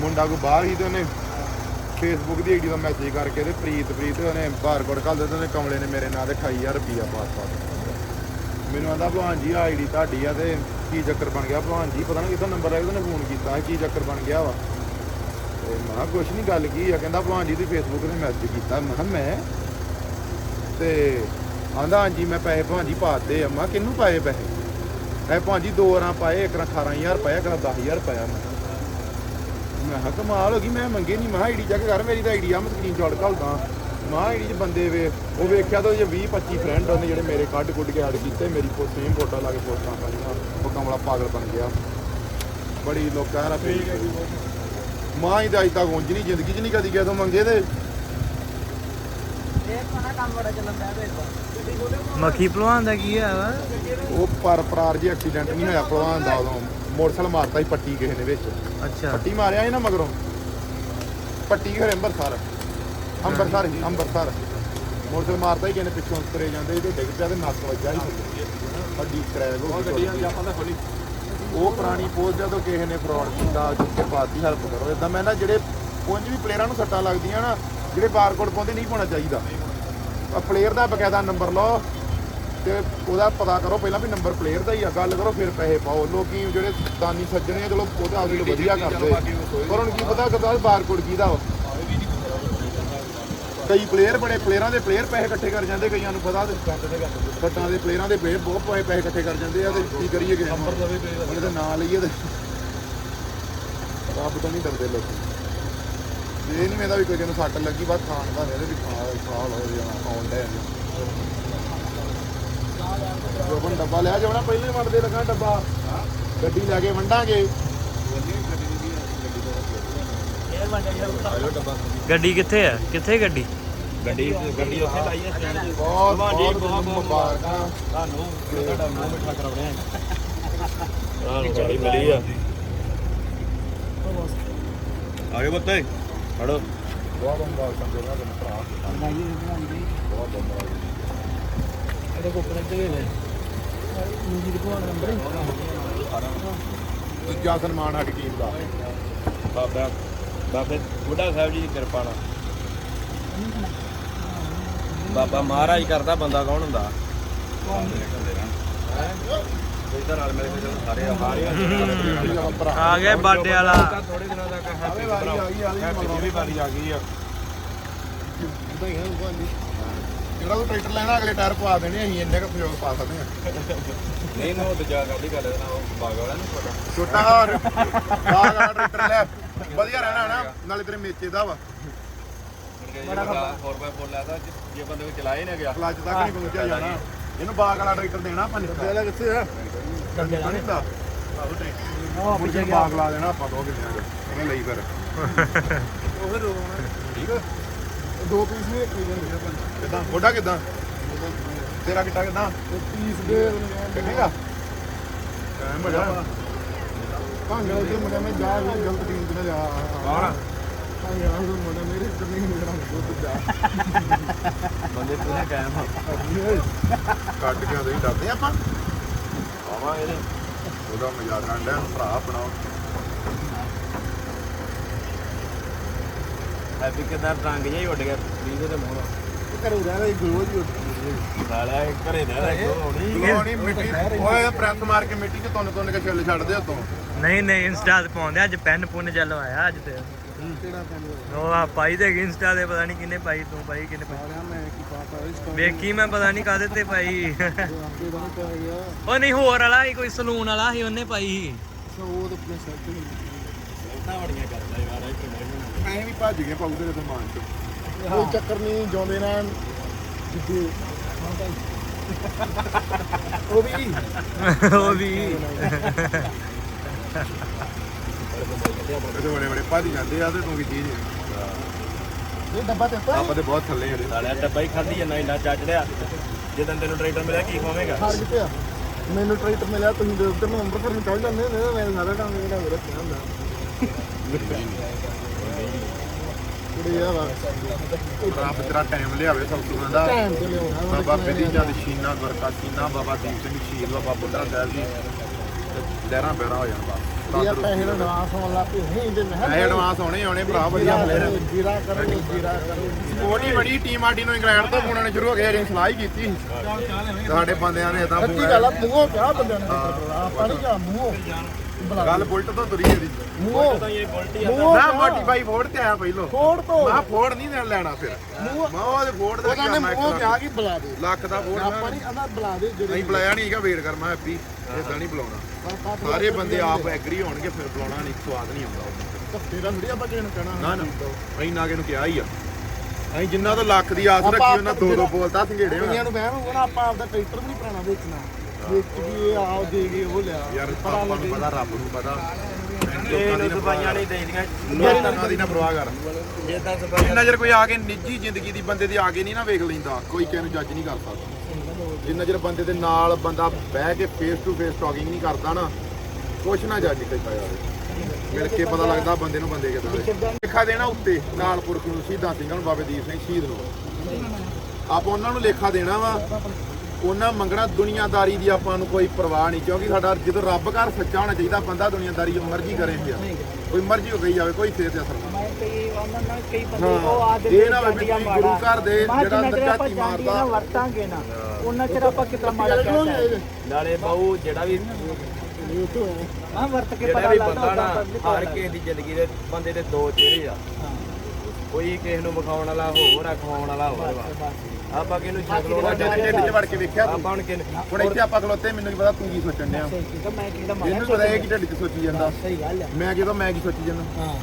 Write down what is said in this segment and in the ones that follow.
ਮੁੰਡਾ ਕੋ ਬਾਹਰ ਹੀ ਤੇ ਉਹਨੇ ਫੇਸਬੁੱਕ ਦੀ ਆਈਡੀ ਦਾ ਮੈਸੇਜ ਕਰਕੇ ਤੇ ਪ੍ਰੀਤ ਪ੍ਰੀਤ ਉਹਨੇ ਬਾਰਕੋਡ ਕੱਲ ਦਿੱਤਾ ਤੇ ਕਮਲੇ ਨੇ ਮੇਰੇ ਨਾਂ ਤੇ 28000 ਰੁਪਿਆ ਪਾਸ ਪਾਸ ਮੈਨੂੰ ਆਂਦਾ ਭਲਵਾਨ ਜੀ ਆਈਡੀ ਤੁਹਾਡੀ ਆ ਤੇ ਕੀ ਚੱਕਰ ਬਣ ਗਿਆ? ਭਲਵਾਨ ਜੀ ਪਤਾ ਨਹੀਂ ਕਿਹਦਾ ਨੰਬਰ ਆਇਆ ਉਹਨੇ ਫੋਨ ਕੀਤਾ ਕੀ ਚੱਕਰ ਬਣ ਗਿਆ ਵਾ? ਤੇ ਮੈਂ ਕਿਹਾ ਕੁਛ ਨਹੀਂ ਗੱਲ ਕੀ ਆ? ਕਹਿੰਦਾ ਭਲਵਾਨ ਜੀ ਦੀ ਫੇਸਬੁੱਕ ਤੇ ਮੈਸੇਜ ਕੀਤਾ। ਮੈਂ ਕਿਹਾ ਮੈਂ? ਤੇ ਆਂਦਾ ਹਾਂਜੀ ਮੈਂ ਪੈਸੇ ਭਲਵਾਨ ਜੀ ਪਾਤੇ ਆ। ਮੈਂ ਕਿਹਾ, ਕਿਹਨੂੰ ਪਾਏ ਪੈਸੇ? ਇਹ ਭਲਵਾਨ ਜੀ ਦੋ ਰਾਂ ਪਾਏ ਇੱਕ ਰਾਂ 18000 ਪਾਇਆ ਇੱਕ ਰਾਂ 10000 ਪਾਇਆ ਮੈਂ ਮੈਂ ਕਿਹਾ ਕਮਾਲ ਹੋ ਗਈ ਮੈਂ ਮੰਗੇ ਨਹੀਂ ਮੈਂ ਆਈਡੀ ਚੈੱਕ ਕਰ ਮੇਰੀ ਤਾਂ ਆਈਡੀ ਆ ਮੈਂ ਸਕਰੀਨਸ਼ਾਟ ਘੱਲਦਾ। ਮੈਂ ਆਈਡੀ 'ਚ ਬੰਦੇ ਵੇ ਉਹ ਵੇਖਿਆ ਤਾਂ ਜੇ 20 25 ਫਰੈਂਡ ਉਹਨੇ ਜਿਹੜੇ ਮੇਰੇ ਕੱਢ ਕੁੱਟ ਕੇ ਐਡ ਕੀਤੇ ਮੇਰੀ ਫੋਟੋ ਸੇਮ ਫੋਟੋ ਲਾ ਕੇ ਪੋਸਟਾਂ ਪਾਈਆਂ ਉਹ ਕਮਲਾ ਪਾਗਲ ਬਣ ਗਿਆ। ਬੜੀ ਲੋਕਾਂ ਦਾ ਪੇਜ ਮਾਂ ਹੀ ਤਾਂ ਅਜ ਤੱਕ ਉਂਝ ਨਹੀਂ ਜ਼ਿੰਦਗੀ 'ਚ ਨਹੀਂ ਕਦੀ ਗਿਆ ਤੋਂ ਮੰਗੇ ਤੇ। ਮੱਖੀ ਭਲਵਾਨ ਦਾ ਕੀ ਆ ਵਾ? ਉਹ ਪਰ ਪਰਾਰ ਜੀ ਐਕਸੀਡੈਂਟ ਨਹੀਂ ਹੋਇਆ ਭਲਵਾਨ ਦਾ ਉਦੋਂ। ਮੋਟਰਸਾਈਕਲ ਮਾਰਤਾ ਸੀ ਪੱਟੀ ਕਿਸੇ ਨੇ ਵਿੱਚ। ਅੱਛਾ। ਪੱਟੀ ਮਾਰਿਆ ਸੀ ਨਾ ਮਗਰੋਂ। ਪੱਟੀ ਘਰੇ ਅੰਬਰਸਰ। ਅੰਬਰਸਰ ਹੀ ਅੰਬਰਸਰ। ਮੋਟਰਸਾਈਕਲ ਮਾਰਦਾ ਹੀ ਕਿਸੇ ਨੇ ਪਿੱਛੋਂ ਤੁਰੇ ਜਾਂਦੇ ਸੀ ਤੇ ਡਿੱਗ ਪਿਆ ਤੇ ਨੱਕ ਵੱਜਾ ਹੀ ਹੱਡੀ ਕਰੈਕ ਹੋ ਗਈ ਉਹ ਪੁਰਾਣੀ ਪੋਸਟ ਜਦੋਂ ਕਿਸੇ ਨੇ ਫਰਾਡ ਕੀਤਾ ਬਾਤ ਦੀ ਹੈਲਪ ਕਰੋ ਇਦਾਂ ਮੈਂ ਨਾ ਜਿਹੜੇ ਪੁੰਜ ਵੀ ਪਲੇਅਰਾਂ ਨੂੰ ਸੱਟਾਂ ਲੱਗਦੀਆਂ ਨਾ ਜਿਹੜੇ ਬਾਰਕੋਡ ਪਾਉਂਦੇ ਨਹੀਂ ਪਾਉਣਾ ਚਾਹੀਦਾ। ਪਲੇਅਰ ਦਾ ਬਕਾਇਦਾ ਨੰਬਰ ਲਓ। ਤੇ ਉਹਦਾ ਪਤਾ ਕਰੋ ਪਹਿਲਾਂ ਵੀ ਨੰਬਰ ਪਲੇਅਰ ਦਾ ਹੀ ਆ, ਗੱਲ ਕਰੋ ਫਿਰ ਪੈਸੇ ਪਾਓ। ਲੋਕੀ ਜਿਹੜੇ ਦਾਨੀ ਸੱਜਣੇ ਆ ਚਲੋ ਉਹਦੇ ਆਪਦੇ ਲਈ ਵਧੀਆ ਕਰਦੇ। ਪਰ ਹੁਣ ਕੀ ਪਤਾ ਕਦਾ ਬਾਰਕੋਡ ਕਿਹਦਾ ਵਾ। ਕਈ ਪਲੇਅਰ ਬੜੇ ਪਲੇਅਰਾਂ ਦੇ ਪਲੇਅਰ ਪੈਸੇ ਇਕੱਠੇ ਕਰ ਜਾਂਦੇ, ਕਈਆਂ ਨੂੰ ਪਤਾ ਸੱਟਾਂ ਦੇ ਪਲੇਅਰਾਂ ਦੇ ਪਲੇਅਰ ਬਹੁਤ ਪੈਸੇ ਪੈਸੇ ਇਕੱਠੇ ਕਰ ਜਾਂਦੇ ਆ ਤੇ ਕੀ ਕਰੀਏ ਕਿ ਉਹਨੇ ਤਾਂ ਨਾਂ ਲਈਏ ਤੇ। ਰੱਬ ਤੋਂ ਨਹੀਂ ਡਰਦੇ ਲੋਕੀ। ਇਹ ਨਹੀਂ ਮੇਰਾ ਵੀ ਕੋਈ ਨੂੰ ਸੱਟ ਲੱਗੀ ਬਾਅਦ ਖਾਣ ਦਾ ਇਹਦੇ ਵੀ ਖਾ ਖਾ ਲੋ ਜਾਂ ਖਾਣ ਦੇ ਜੋਬਨ ਡੱਬਾ ਲਿਆ ਜਵਣਾ ਪਹਿਲੇ ਵੰਡਦੇ ਲੱਗਾ ਡੱਬਾ। ਗੱਡੀ ਲੈ ਕੇ ਵੰਡਾਂਗੇ। ਗੱਡੀ ਕਿੱਥੇ ਆ? ਕਿੱਥੇ ਗੱਡੀ? ਗੱਡੀ ਗੱਡੀ ਉੱਥੇ ਲਾਈ ਹੈ ਸਟੈਂਡ ਬਹੁਤ ਬਹੁਤ ਬਹੁਤ- ਮੁਬਾਰਕਾਂ। ਤੁਹਾਨੂੰ। ਤੁਹਾਡਾ ਮੂੰਹ ਮਿੱਠਾ ਕਰਾਉਣੇ ਆ ਤੁਹਾਨੂੰ ਗੱਡੀ ਮਿਲੀ ਆ। ਆਗੇ ਬੱਤੇ ਫੜੋ ਬਹੁਤ ਬਹੁਤ ਮੁਬਾਰਕਾਂ ਦੇਣਾ ਤੈਨੂੰ ਭਰਾ। ਬਹੁਤ ਬਹੁਤ ਦੂਜਾ ਸਨਮਾਨ ਟੀਮ ਦਾ ਬਾਬਾ ਬਾਬੇ ਬੁੱਢਾ ਸਾਹਿਬ ਜੀ ਦੀ ਕਿਰਪਾ ਨਾਲ ਬਾਬਾ ਮਹਾਰਾਜ ਕਰਦਾ ਬੰਦਾ ਕੌਣ ਹੁੰਦਾ ਇਧਰ ਨਾਲ ਮੇਰੇ ਕੋਲ ਸਾਰੇ ਆ ਗਿਆ ਬਾਡੇ ਵਾਲਾ ਥੋੜੇ ਦਿਨਾਂ ਤੱਕ ਹੈਪੀ ਆ ਗਈ, ਆ ਗਈ, ਆ ਗਈ, ਹੈਪੀ ਦੀ ਵੀ ਵਾਰੀ ਆ ਗਈ ਆ ਜਿਹੜਾ ਤੂੰ ਟਰੈਕਟਰ ਲੈਣਾ ਅਗਲੇ ਟਾਇਰ ਪਵਾ ਦੇਣੇ ਅਸੀਂ ਇੰਨੇ ਕੁ ਪ੍ਰਯੋਗ ਪਾ ਸਕਦੇ ਹਾਂ। ਨਹੀਂ ਨਾ ਉਹ ਦੂਜਾ ਗੱਲ ਹੀ ਕਰ ਲੈਣਾ ਉਹ ਬਾਗ ਵਾਲਾ ਨੂੰ ਪਤਾ। ਛੋਟਾ ਹੋਰ ਬਾਗ ਵਾਲਾ ਟਰੈਕਟਰ ਲੈ। ਵਧੀਆ ਰਹਿਣਾ ਨਾ ਨਾਲੇ ਤੇਰੇ ਮੇਚੇ ਦਾ ਵਾ। ਬੜਾ 4x4 ਲੈਦਾ ਜੇ ਬੰਦੇ ਕੋ ਚਲਾਏ ਨਾ ਗਿਆ। ਕਲੱਚ ਤੱਕ ਨਹੀਂ ਪਹੁੰਚਿਆ ਜਾਣਾ। ਇਹਨੂੰ ਬਾਗ ਵਾਲਾ ਟਰੈਕਟਰ ਦੇਣਾ ਆਪਾਂ ਨਿੱਕਾ ਵਾਲਾ ਕਿੱਥੇ ਆ? ਕੰਡੇ ਤਾਂ ਨਹੀਂ ਦਾ ਆਹ ਪਿੱਛੇ ਬਾਗ ਲਾ ਦੇਣਾ ਆਪਾਂ ਦੋ ਕਿੰਨੇ ਆ ਉਹਨੇ ਲਈ ਫਿਰ। ਉਹ ਫਿਰ ਠੀਕ ਆ। ਦੋ ਪੀਸ ਨੇ ਇੱਕ ਹੀ ਕਿਦਾਂ? ਗੋਡਾ ਕਿਦਾਂ? ਤੇਰਾ ਕਿੱਟਾ ਕਿਦਾਂ? ਪੀਸ ਦੇ ਕਿੰਨੇਗਾ ਟਾਈਮ ਬੜਾ ਭਾਂਗਾ ਉਹਦੇ ਮੁੰਡੇ ਮੈਂ ਜਾ ਕੇ ਗਲਤ ਟੀਮ ਤੇ ਨਾ ਜਾ ਕੌਣ ਭਾਂਗਾ ਉਹ ਮੁੰਡਾ ਮੇਰੇ ਤੇ ਨਹੀਂ ਮੇਰਾ ਦੁੱਧ ਜਾ। ਬੰਦੇ ਪੂਰੇ ਕਾਇਮ ਆ। ਕੱਟ ਕੇ ਉਹਦੇ ਹੀ ਡਰਦੇ ਆਪਾਂ। ਆਵਾਂ ਇਹਦੇ। ਉਹਦਾ ਮਜ਼ਾਕ ਕਾਂਡਾ ਭਰਾ ਆਪਣਾ ਹੈਪੀ ਕਿਦਾਂ ਰੰਗ ਜਿਹਾ ਹੀ ਉੱਡ ਗਿਆ ਵੀਡੀਓ ਦੇ ਮੂੰਹ ਘਰੇ ਰਹਿ ਰਹੀ ਗਲੋ ਜੀ ਉੱਠ ਸਾਲਾ ਇਹ। ਘਰੇ ਰਹਿ ਰਿਹਾ। ਹੋਣੀ। ਗਲੋਣੀ ਮਿੱਟੀ ਓਏ ਪ੍ਰੈਸ ਮਾਰ ਕੇ ਮਿੱਟੀ 'ਚ ਤੁੰਨ ਤੁੰਨ ਕੇ ਛਿੱਲ ਛੱਡਦੇ ਉਤੋਂ ਨਹੀਂ ਨਹੀਂ ਇੰਸਟਾ ਤੇ ਪਾਉਂਦੇ ਅੱਜ ਪੈਨ ਪੁੰਨ ਚੱਲ ਆਇਆ ਅੱਜ ਤੇ। ਕਿਹੜਾ ਪੈਨ? ਉਹ ਆ ਪਾਈ ਤੇ ਇੰਸਟਾ ਤੇ ਪਤਾ ਨਹੀਂ ਕਿੰਨੇ ਪਾਈ ਤੂੰ ਪਾਈ ਕਿੰਨੇ ਪਾਈ। ਸਾਲਿਆ ਮੈਂ ਕੀ ਪਾਤਾ ਇਸ ਵੇਖੀ ਮੈਂ ਪਤਾ ਨਹੀਂ ਕਾਦੇ ਤੇ ਪਾਈ। ਦਾ ਉਹ ਨਹੀਂ ਹੋਰ ਵਾਲਾ ਸੀ ਕੋਈ ਸਲੂਨ ਵਾਲਾ ਸੀ ਉਹਨੇ ਪਾਈ ਸੀ। ਸੋ ਉਹ ਤਾਂ ਆਪਣੇ ਸੱਚ ਨਹੀਂ ਇੰਨਾ ਬੜੀਆਂ ਕਰਦਾ ਐਂ ਵੀ ਭੱਜ ਗਏ ਪਾਉ ਤੇਰੇ ਸਮਾਨ 'ਚ। ਕੋਈ ਚੱਕਰ ਨਹੀਂ ਜਿਉਂਦੇ ਰਹਿਣ ਜਿੱਦੇ ਉਹ ਵੀ। ਉਹ ਵੀ। ਇਹਦੇ ਬੜੇ ਬੜੇ ਭੱਜ ਜਾਂਦੇ ਆ ਤੇ ਤੂੰ ਕੀ ਚੀਜ਼ ਇਹ ਡੱਬਾ ਤੇ ਆਪਾਂ ਤੇ ਬਹੁਤ ਥੱਲੇ ਆ ਸਾਲਿਆ ਡੱਬਾ ਹੀ ਖਾਧੀ ਜਾਂਦਾ ਇੰਨਾ ਚੱਜੜਿਆ ਜਦੋਂ ਤੈਨੂੰ ਟਰੈਕਟਰ ਮਿਲਿਆ ਕੀ ਖਵਾਵੇਂਗਾ? ਹਾਰ ਕਿਤੇ ਆ ਮੈਨੂੰ ਟਰੈਕਟਰ ਮਿਲਿਆ ਤੁਸੀਂ ਦੇ ਉੱਧਰ ਨੂੰ ਅੰਮ੍ਰਿਤਸਰ ਨੂੰ ਚੱਲ ਜਾਂਦੇ ਨੇ ਮੈਂ ਸਾਰਾ ਕੰਮ ਮੇਰਾ ਰੱਖਿਆ ਹੁੰਦਾ। ਰੱਬ ਤੇਰਾ ਟਾਈਮ ਲਿਆਵੇ ਸਭ ਤੋਂ ਦਾ ਬਾਬਾ ਬੇਦੀ ਜਦ ਸ਼ੀਨਾ ਗੁਰਕਾ ਸ਼ੀਨਾ ਬਾਬਾ ਦੀਪ ਸਿੰਘ ਸ਼ੀਰ ਬਾਬਾ ਬੁੱਢਾ ਸਾਹਿਬ ਜੀ। ਲਹਿਰਾਂ ਬਹਿਰਾ ਹੋ ਜਾਣਾ ਬਸ। ਯਾਰ ਪੈਸੇ ਦਾ ਐਡਵਾਂਸ ਹੋਣ ਲੱਗ ਪਏ ਨਹੀਂ ਤੇ ਮੈਂ ਐਡਵਾਂਸ ਹੋਣੇ ਹੋਣੇ ਭਰਾ ਵਧੀਆ ਪਲੇਅਰ ਜੀਰਾ ਕਰੋ ਜੀਰਾ ਕਰੋ। ਹੀ ਬੜੀ ਟੀਮ ਆਡੀ ਨੂੰ ਇੰਗਲੈਂਡ ਤੋਂ ਫੋਨ ਆਣੇ ਸ਼ੁਰੂ ਹੋ ਗਏ ਅਸੀਂ ਸਲਾਹ ਹੀ ਕੀਤੀ। ਸਾਡੇ ਬੰਦਿਆਂ ਨੇ ਇਦਾਂ ਸੱਚੀ ਗੱਲ ਆ ਮੂੰਹੋਂ ਕਿਹਾ ਬੰਦਿਆਂ ਨੇ ਆਪਾਂ ਨਹੀਂ ਕਿਹਾ ਮੂੰਹੋਂ। ਗੱਲ ਬੁਲਟ ਤੋਂ ਤੁਰੀ ਇਹਦੀ ਮੂੰਹੋਂ। ਤਾਂ ਇਹ ਬੁਲਟੀ ਮੂੰਹੋਂ ਮੈਂ ਕਿਹਾ। ਮੋਟੀਫਾਈ ਫੋਰਡ ਤੇ ਆਇਆ ਪਹਿਲੋਂ। ਫੋੜ ਤੋਂ। ਮੈਂ ਫੋਰਡ ਨਹੀਂ ਦੇਣ ਲੈਣਾ ਫਿਰ। ਮੈਂ ਉਹਦੇ ਫੋਰਡ ਦਾ ਉਹਨਾਂ ਨੇ ਮੂੰਹੋਂ ਕਿਹਾ ਕਿ ਬੁਲਾ ਦੇ। ਲੱਖ ਦਾ ਫੋਰਡ ਆਪਾਂ ਨਹੀਂ ਆਂਦਾ ਬੁਲਾ ਦੇ ਜਿਹੜੇ ਨਹੀਂ ਬੁਲਾਇਆ ਨਹੀਂ ਹੈਗਾ ਵੇਟ ਕਰ ਮੈਂ ਹੈਪੀ ਇਦਾਂ ਨਹੀਂ ਬੁਲਾਉਣਾ। ਸਾਰੇ ਬੰਦੇ ਆਪ ਐਗਰੀ ਹੋਣਗੇ ਫਿਰ ਬੁਲਾਉਣਾ ਨਹੀਂ ਸਵਾਦ ਨਹੀਂ ਆਉਂਦਾ ਤੇਰਾ ਥੋੜੀ ਆਪਾਂ ਕਿਸੇ ਨੂੰ ਕਹਿਣਾ ਨਾ ਨਾ। ਅਸੀਂ ਨਾ ਕਿਹਨੂੰ ਕਿਹਾ ਹੀ ਆ। ਅਸੀਂ ਜਿੰਨਾ ਤੋਂ ਲੱਖ ਦੀ ਆਸ ਰੱਖੀ ਉਹਨਾਂ ਦੋ ਦੋ ਜਿਹੜਾ- ਬੋਲਤਾ ਸੰਘੇੜੇ ਹੋਣਾ ਨੂੰ ਬਹਿਣ ਹੋਣਾ ਨਾ ਆਪਾਂ ਆਪਦਾ ਟਰੈਕਟਰ ਵੀ ਨਹੀਂ ਪੁਰਾਣਾ ਵੇਚਣਾ। ਵੇਚ ਕੇ ਆਓ ਦੇ ਗਏ ਉਹ ਲਿਆ ਯਾਰ ਪਤਾ ਆਪਾਂ ਨੂੰ ਲੱਗੇ ਪਤਾ ਰੱਬ ਨੂੰ ਪਤਾ। ਇਹ ਨੂੰ ਸਫਾਈਆਂ ਨਹੀਂ ਦੇਈਆਂ ਲੋਕਾਂ ਦੀ ਨਾ ਪਰਵਾਹ ਕਰ। ਜਿੱਦਾਂ ਸਫਾਈਆਂ ਜਿੰਨਾ ਚਿਰ ਕੋਈ ਆ ਕੇ ਨਿੱਜੀ ਜ਼ਿੰਦਗੀ ਦੀ ਬੰਦੇ ਦੀ ਆ ਕੇ ਨਹੀਂ ਨਾ ਵੇਖ ਲੈਂਦਾ ਕੋਈ ਕਿਸੇ ਨੂੰ ਜੱਜ ਨਹੀਂ ਕਰ ਸਕਦਾ। ਜਿੰਨਾ ਚਿਰ ਬੰਦੇ ਦੇ ਨਾਲ ਬੰਦਾ ਬਹਿ ਕੇ ਫੇਸ ਟੂ ਫੇਸ ਟਾਕਿੰਗ ਨਹੀਂ ਕਰਦਾ ਨਾ ਕੁਛ ਨਾ ਜੱਜ ਕੀਤਾ ਜਾਵੇ। ਮਿਲ ਕੇ ਪਤਾ ਲੱਗਦਾ ਬੰਦੇ ਨੂੰ ਬੰਦੇ ਕਿਦਾਂ ਦੇ। ਲੇਖਾ ਦੇਣਾ ਉੱਤੇ ਨਾਲ ਪੁਰਖ ਨੂੰ ਸ਼ਹੀਦਾਂ ਸਿੰਘਾਂ ਨੂੰ ਬਾਬੇ ਦੀਪ ਸਿੰਘ ਸ਼ਹੀਦ ਨੂੰ। ਆਪਾਂ ਉਹਨਾਂ ਨੂੰ ਲੇਖਾ ਦੇਣਾ ਵਾ। ਉਹਨਾਂ ਮੰਗਣਾ ਦੁਨੀਆਦਾਰੀ ਦੀ ਆਪਾਂ ਨੂੰ ਕੋਈ ਪਰਵਾਹ ਨਹੀਂ ਕਿਉਂਕਿ ਸਾਡਾ ਜਦੋਂ ਰੱਬ ਘਰ ਸੱਚਾ ਹੋਣਾ ਚਾਹੀਦਾ ਬੰਦਾ ਦੁਨੀਆਦਾਰੀ ਜੋ ਮਰਜ਼ੀ ਕਰੇ ਪਿਆ। ਕੋਈ ਮਰਜ਼ੀ ਹੋ ਗਈ ਜਾਵੇ ਕੋਈ ਸਿਰ ਤੇ ਅਸਰ ਨਹੀਂ। ਮੈਂ ਕਈ ਉਹਨਾਂ ਨਾਲ ਕਈ ਬੰਦੇ ਉਹ ਹਾਂ, ਆਦੇ ਇਹ ਨਾ ਵੀ ਗੁਰੂ ਘਰ ਦੇ ਜਿਹੜਾ ਅੰਦਰ ਆਪਾਂ ਝਾਤੀ ਜਾਂਦੀ ਨਾ ਮਾਰਦਾ ਵਰਤਾਂਗੇ ਨਾ। ਉਹਨਾਂ ਚਿਰ ਆਪਾਂ ਕਿਤਨਾ ਮਾੜਾ ਨਾਲੇ ਬਾਊ ਜਿਹੜਾ ਵੀ ਹਾਂ ਵਰਤ ਕੇ ਜਿਹੜਾ ਪਤਾ ਵੀ ਲੱਗਦਾ ਬੰਦਾ ਨਾ ਉਹਦਾ ਹਰ ਕਿਸੇ ਦੀ ਜ਼ਿੰਦਗੀ ਦੇ ਬੰਦੇ ਦੇ ਦੋ ਚਿਹਰੇ ਆ। ਕੋਈ ਕਿਸੇ ਨੂੰ ਵਿਖਾਉਣ ਵਾਲਾ ਹੋਰ ਆ ਖਵਾਉਣ ਵਾਲਾ ਹੋਰ ਵਾ ਆਪਾਂ ਕਿਹਨੂੰ ਸ਼ਕਲੋਂ ਤੁਹਾਡੇ ਦੇ ਢਿੱਡ 'ਚ ਵੜ ਕੇ ਵੇਖਿਆ ਤੂੰ। ਆਪਾਂ ਹੁਣ ਕਿਨ ਹੁਣ ਇੱਥੇ ਆਪਾਂ ਖਲੋਤੇ ਮੈਨੂੰ ਕੀ ਪਤਾ ਤੂੰ ਕੀ ਸੋਚਣ ਡਿਆ। ਸਹੀ ਠੀਕ ਆ, ਮੈਂ ਕਿਹਦਾ ਮਾੜਾ ਇਹਨੂੰ ਪਤਾ ਇਹ ਕੀ ਢਿੱਡ 'ਚ ਸੋਚੀ ਜਾਂਦਾ। ਸਹੀ ਗੱਲ ਹੈ ਮੈਂ ਕਿਦੋਂ ਮੈਂ ਕੀ ਸੋਚੀ ਜਾਂਦਾ। ਹਾਂ।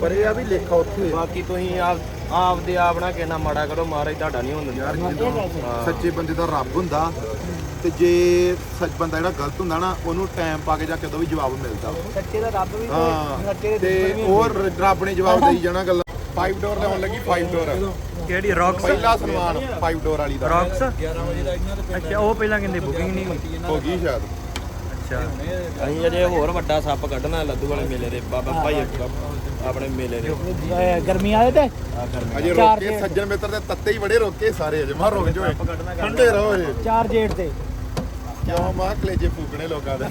ਪਰ ਇਹ ਆ ਵੀ ਲੇਖਾ ਉੱਥੇ ਬਾਕੀ ਤੁਸੀਂ ਆਪ ਆਪ ਦੇ ਆਪ ਨਾ ਕਹਿਣਾ ਮਾੜਾ ਕਰੋ ਮਹਾਰਾਜ ਤੁਹਾਡਾ ਨਹੀਂ ਹੁੰਦਾ। ਯਾਰ ਸੱਚੇ ਬੰਦੇ ਦਾ ਰੱਬ ਹੁੰਦਾ ਤੇ ਜੇ ਸੱਚ ਬੰਦਾ ਜਿਹੜਾ ਗਲਤ ਹੁੰਦਾ ਨਾ ਉਹਨੂੰ ਟਾਈਮ ਪਾ ਕੇ ਜਾ ਕੇ ਉਦੋਂ ਵੀ ਜਵਾਬ ਮਿਲਦਾ। ਸੱਚੇ ਦਾ ਰੱਬ ਵੀ ਤੇ ਹਾਂ ਸੱਚੇ ਦੇ ਤੇ ਦੁਸ਼ਮਣ ਵੀ ਉਹ ਰ- ਰੱਬ ਨੇ ਜਵਾਬ ਦੇਈ ਜਾਣਾ ਗੱਲਾਂ 5 ਡੋਰ ਲਿਆਉਣ ਲੱਗੀ 5 ਡੋਰ ਕਿਹੜੀ ਰੌਕਸ ਪਹਿਲਾ ਸਨਮਾਨ 5 ਡੋਰ ਵਾਲੀ ਦਾ। ਰੌਕਸ ਅੱਛਾ ਉਹ ਪਹਿਲਾਂ ਕਹਿੰਦੇ ਬੁਕਿੰਗ ਨਹੀਂ ਹੋਈ। ਹੋ ਗਈ ਸ਼ਾਇਦ। ਅੱਛਾ। ਅਸੀਂ ਅਜੇ ਹੋਰ ਵੱਡਾ ਸੱਪ ਕੱਢਣਾ ਲੱਦੂ ਵਾਲੇ ਮੇਲੇ ਦੇ ਬਾਬਾ ਭਾਈ ਆਪਣੇ ਮੇਲੇ ਦੇ। ਇਹ ਗਰਮੀ ਆਏ ਤੇ? ਅਜੇ ਚਾਰ ਰੋਕੇ ਦੇ- ਸੱਜਣ ਮਿੱਤਰ ਦੇ ਤੱਤੇ ਹੀ ਬੜੇ ਰੋਕੇ ਸਾਰੇ ਅਜੇ। ਮਾਰ ਰੁਕ ਜਾਓ ਠੰਡੇ ਰਹੋ ਏ ਚਾਰ ਜੇੜ ਤੇ। ਕਿਉਂ ਮਾਂ ਕਲੇਜੇ ਫੂਕਣੇ ਲੋਕਾਂ ਦੇ।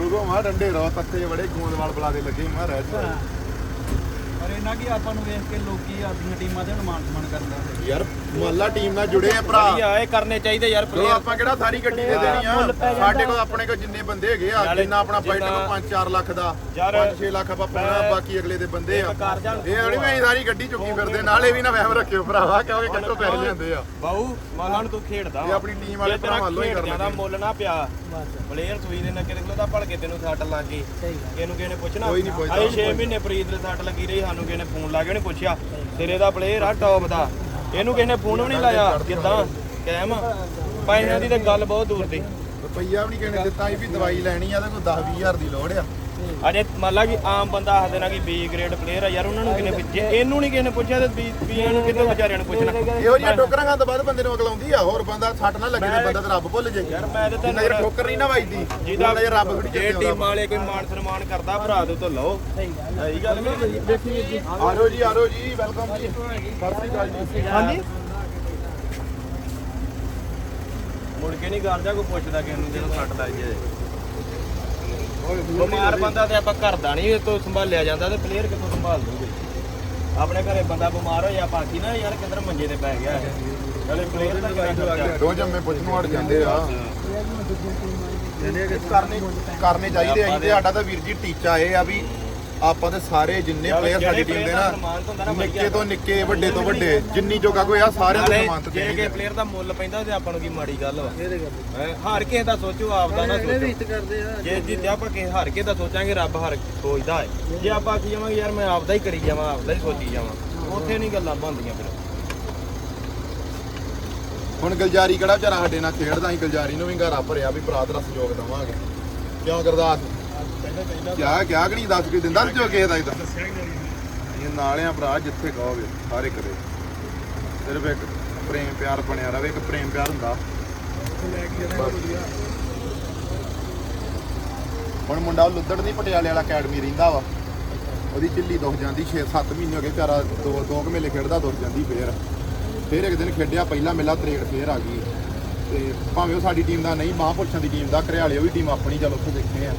ਰੁਕੋ ਮਾਂ ਠੰਡੇ ਰਹੋ ਤੱਤੇ ਬੜੇ ਗੋਂਦਵਾਲ ਬੁਲਾ ਦੇ ਲੱਗੇ ਮਾਂ ਰਹਿ ਜਾ ਪਰ ਇਹਨਾਂ ਕੀ ਆਪਾਂ ਨੂੰ ਵੇਖ ਕੇ ਲੋਕੀ ਆਪਦੀਆਂ ਟੀਮਾਂ ਦੇ ਅਨੁਮਾਨ ਸਮਾਨ ਕਰਦੇ ਯਾਰ ਮਹੱਲਾ ਟੀਮ ਨਾਲ ਜੁੜੇ ਆ ਭਰਾ। ਵਧੀਆ ਇਹ ਕਰਨੇ ਚਾਹੀਦੇ ਯਾਰ ਚਲੋ ਪਲੇਅਰ ਆਪਾਂ ਕਿਹੜਾ ਸਾਰੀ ਗੱਡੀ ਦੇ ਦੇਣੀ ਆ? ਮੁੱਲ ਪੈ ਜਾਂਦਾ। ਸਾਡੇ ਕੋਲ ਆਪਣੇ ਕੋਲ ਜਿੰਨੇ ਬੰਦੇ ਹੈਗੇ ਆ ਨਾਲੇ ਜਿੰਨਾ ਆਪਣਾ ਬਾਈਟ ਜਿੰਨਾ- ਕੋਲ 5-4 ਲੱਖ ਦਾ ਯਾਰ 5-6 ਲੱਖ ਆਪਾਂ ਪਾਉਣਾ ਮੈਂ- ਬਾਕੀ ਅਗਲੇ ਦੇ ਬੰਦੇ ਆ। ਇੱਕ ਕਰ ਜਾਣ। ਇਹ ਨਹੀਂ ਮੈਂ ਸਾਰੀ ਗੱਡੀ ਚੁੱਕੀ ਫਿਰਦੇ ਨਾਲੇ ਵੀ ਨਾ ਵਹਿਮ ਰੱਖਿਓ ਭਰਾਵਾ ਕਿਉਂਕਿ ਕਿੱਥੋਂ ਪੈਸੇ ਲਿਆਂਦੇ ਆ। ਬਾਊ ਮਾਲਾਂ ਨੂੰ ਤੂੰ ਖੇਡਦਾ। ਇਹ ਆਪਣੀ ਟੀਮ ਵਾਲੇ ਭਰਾ ਵੱਲੋਂ ਹੀ ਕਰਨਾ ਦਾ ਕਰਨਾ ਮੁੱਲ ਨਾ ਪਿਆ ਪਲੇਅਰ ਸੂਈ ਦੇ ਨੱਕੇ ਨਿਕਲੋ ਤਾਂ ਭਲਕੇ ਤੈਨੂੰ ਸੱਟ ਲੱਗ ਗਈ। ਸਹੀ ਗੱਲ। ਇਹਨੂੰ ਕਿਸੇ ਨੇ ਪੁੱਛਣਾ? ਕੋਈ ਨਹੀਂ ਪੁੱਛਦਾ। ਅਸੀਂ 6 ਮਹੀਨੇ ਪ੍ਰੀਤ ਦੇ ਸੱਟ ਲੱਗੀ ਰਹੀ ਸਾਨੂੰ ਕਿਸੇ ਨੇ ਫੋਨ ਲਾ ਕੇ ਨਹੀਂ ਪੁੱਛਿਆ, ਤੇਰੇ ਦਾ ਪਲੇਅਰ ਆ ਟੌਪ ਦਾ। ਇਹਨੂੰ ਕਿਸੇ ਨੇ ਫੋਨ ਵੀ ਨਹੀਂ ਲਾਇਆ, ਕਿੱਦਾਂ? ਕਾਇਮ। ਪੈਸਿਆਂ ਦੀ ਤਾਂ ਗੱਲ ਬਹੁਤ ਦੂਰ ਦੀ। ਰੁਪਈਆ ਵੀ ਨਹੀਂ ਕਿਹਨੇ ਦਿੱਤਾ ਸੀ ਵੀ ਦਵਾਈ ਲੈਣੀ ਆ ਤੇ ਕੋਈ 10-20000 ਦੀ ਲੋੜ ਆ। ਅਜੇ ਮੰਨ ਲਾ ਕਿ ਆਮ ਬੰਦਾ ਆਖ ਦੇਣਾ ਕਿ ਬੀ ਗ੍ਰੇਡ ਪਲੇਅਰ ਆ ਯਾਰ ਉਹਨਾਂ ਨੂੰ ਕਿਹਨੇ ਪੁੱਛੇ ਇਹਨੂੰ ਨਹੀਂ ਕਿਸੇ ਨੇ ਪੁੱਛਿਆ ਤੇ ਬੀ ਬੀਆਂ ਨੂੰ ਕਿਤੇ ਵਿਚਾਰਿਆਂ ਨੂੰ ਪੁੱਛਣਾ? ਇਹੋ ਜਿਹੀਆਂ ਖਾਣ ਤੋਂ ਬਾਅਦ ਬੰਦੇ ਨੂੰ ਅਕਲ ਆਉਂਦੀ ਆ ਹੋਰ ਬੰਦਾ ਸੱਟ ਨਾ ਲੱਗੇ ਤੇ ਬੰਦਾ ਤੇ ਰੱਬ ਭੁੱਲ ਜੇ। ਯਾਰ ਮੈਂ ਤੇ ਚਿਰ ਤੁਹਾਨੂੰ ਠੋਕਰ ਨਹੀਂ ਨਾ ਵੱਜਦੀ ਜਿਹਦਾ ਜਿਹਦਾ ਰੱਬ ਥੋੜੀ ਜੇ ਟੀਮ ਵਾਲੇ ਕੋਈ ਮਾਨ ਸਨਮਾਨ ਕਰਦਾ ਭਰਾ ਦੇ ਤੋਂ ਲਓ। ਸਹੀ ਗੱਲ ਨਹੀਂ ਆਰੋ ਜੀ ਆਰੋ ਜੀ ਵੈਲਕਮ ਜੀ। ਸਤਿ ਸ੍ਰੀ ਅਕਾਲ ਜੀ। ਹਾਂਜੀ? ਮੁੜ ਕੇ ਨਹੀਂ ਕਰਦਾ ਕੋਈ ਪੁੱਛਦਾ ਕਿ ਇਹਨੂੰ ਜਿਹਨੂੰ ਸੱਟ ਲੱਗ ਜੇ। ਬਿਮਾਰ ਬੰਦਾ ਤੇ ਆਪਾਂ ਘਰ ਦਾ ਨਹੀਂ ਇਹ ਤੋਂ ਸੰਭਾਲਿਆ ਜਾਂਦਾ ਤੇ ਪਲੇਅਰ ਕਿੱਥੋਂ ਸੰਭਾਲ ਦੂਗੇ ਆਪਣੇ ਘਰੇ ਬੰਦਾ ਬਿਮਾਰ ਹੋ ਜਾ ਬਾਕੀ ਨਾ ਯਾਰ ਕਿੱਧਰ ਮੰਜੇ ਤੇ ਪੈ ਗਿਆ ਚਲੇ ਪਲੇਅਰ ਦਾ ਕਿਹੜਾ ਦੋ ਜੰਮੇ ਪੁੱਛ ਨੂੰ ਹਟ ਜਾਂਦੇ ਆ। ਕਰਨੇ ਕਰਨੇ ਚਾਹੀਦੇ ਆ ਜੀ ਤੇ ਸਾਡਾ ਤਾਂ ਵੀਰ ਜੀ ਟੀਚਾ ਇਹ ਆ ਵੀ ਆਪਾਂ ਤੇ ਸਾਰੇ ਜਿੰਨੇ ਪਲੇਅਰ ਸਾਡੀ ਟੀਮ ਦੇ ਨਾ ਨਾ ਨਿੱਕੇ ਤੋਂ ਨਿੱਕੇ ਵੱਡੇ ਤੋਂ ਵੱਡੇ ਜਿੰਨੀ ਜੋਗਾ ਕੋਈ ਆ ਸਾਰਿਆਂ ਦੇ ਸਨਮਾਨਿਤ ਜੇ ਕਿ ਪਲੇਅਰ ਦਾ ਮੁੱਲ ਪੈਂਦਾ ਤੇ ਆਪਾਂ ਨੂੰ ਕੀ ਮਾੜੀ ਗੱਲ ਵਾ? ਹੈਂ, ਹਰ ਕਿਸੇ ਦਾ ਸੋਚੋ ਆਪਦਾ ਨਾ ਸੋਚੋ। ਕਰਦੇ ਆ ਜੇ ਜਿੱਤੇ ਆਪਾਂ ਕਿ ਹਰ ਕੇ ਦਾ ਸੋਚਾਂਗੇ ਰੱਬ ਹਰ ਸੋਚਦਾ ਹੈ। ਜੇ ਆਪਾਂ ਆਖੀ ਜਾਵਾਂਗੇ ਯਾਰ ਮੈਂ ਆਪਦਾ ਹੀ ਕਰੀ ਜਾਵਾਂ ਆਪਦਾ ਹੀ ਸੋਚੀ ਜਾਵਾਂ ਉੱਥੇ ਨਹੀਂ ਗੱਲਾਂ ਬਣਦੀਆਂ ਫਿਰ। ਹੁਣ ਗਲਜਾਰੀ ਕਿਹੜਾ ਵਿਚਾਰਾ ਸਾਡੇ ਨਾਲ ਖੇਡਦਾ ਸੀ? ਗਲਜਾਰੀ ਨੂੰ ਵੀ ਘਰਾ ਭਰਿਆ ਵੀ ਭਰਾ ਤੇਰਾ ਸਹਿਯੋਗ ਦਵਾਂਗੇ। ਕਿਉਂ ਗੁਰਦਾਸ ਕਿਆ ਕਿਆ ਕਿ ਨਹੀਂ ਦੱਸ ਕੇ ਦਿੰਦਾ? ਜੋ ਕਿਸੇ ਦਾ ਇਦਾਂ ਇਹ ਨਾਲਿਆਂ ਭਰਾ ਜਿੱਥੇ ਕਹੋਗੇ ਸਾਰੇ ਕਰੇ ਸਿਰਫ ਇੱਕ ਪ੍ਰੇਮ ਪਿਆਰ ਬਣਿਆ ਰਵੇ ਇੱਕ ਪ੍ਰੇਮ ਪਿਆਰ ਹੁੰਦਾ। ਹੁਣ ਮੁੰਡਾ ਲੁੱਦੜ ਦੀ ਪਟਿਆਲੇ ਵਾਲਾ ਅਕੈਡਮੀ ਰਹਿੰਦਾ ਵਾ। ਉਹਦੀ ਢਿੱਲੀ ਦੁਖ ਜਾਂਦੀ 6-7 ਮਹੀਨੇ ਹੋ ਗਏ ਵਿਚਾਰਾ ਦੋ ਦੋ ਕੁ ਮੇਲੇ ਖੇਡਦਾ ਦੁਖ ਜਾਂਦੀ ਫੇਰ। ਫਿਰ ਇੱਕ ਦਿਨ ਖੇਡਿਆ ਪਹਿਲਾ ਮੇਲਾ ਤਰੇੜ ਫੇਰ ਆ ਗਈ। ਤੇ ਭਾਵੇਂ ਉਹ ਸਾਡੀ ਟੀਮ ਦਾ ਨਹੀਂ ਮਹਾਂਪੁਰਸ਼ਾਂ ਦੀ ਟੀਮ ਦਾ ਘਰਿਆਲੇ ਉਹ ਵੀ ਟੀਮ ਆਪਣੀ ਚੱਲ ਉੱਥੇ ਦੇਖੇ ਆ।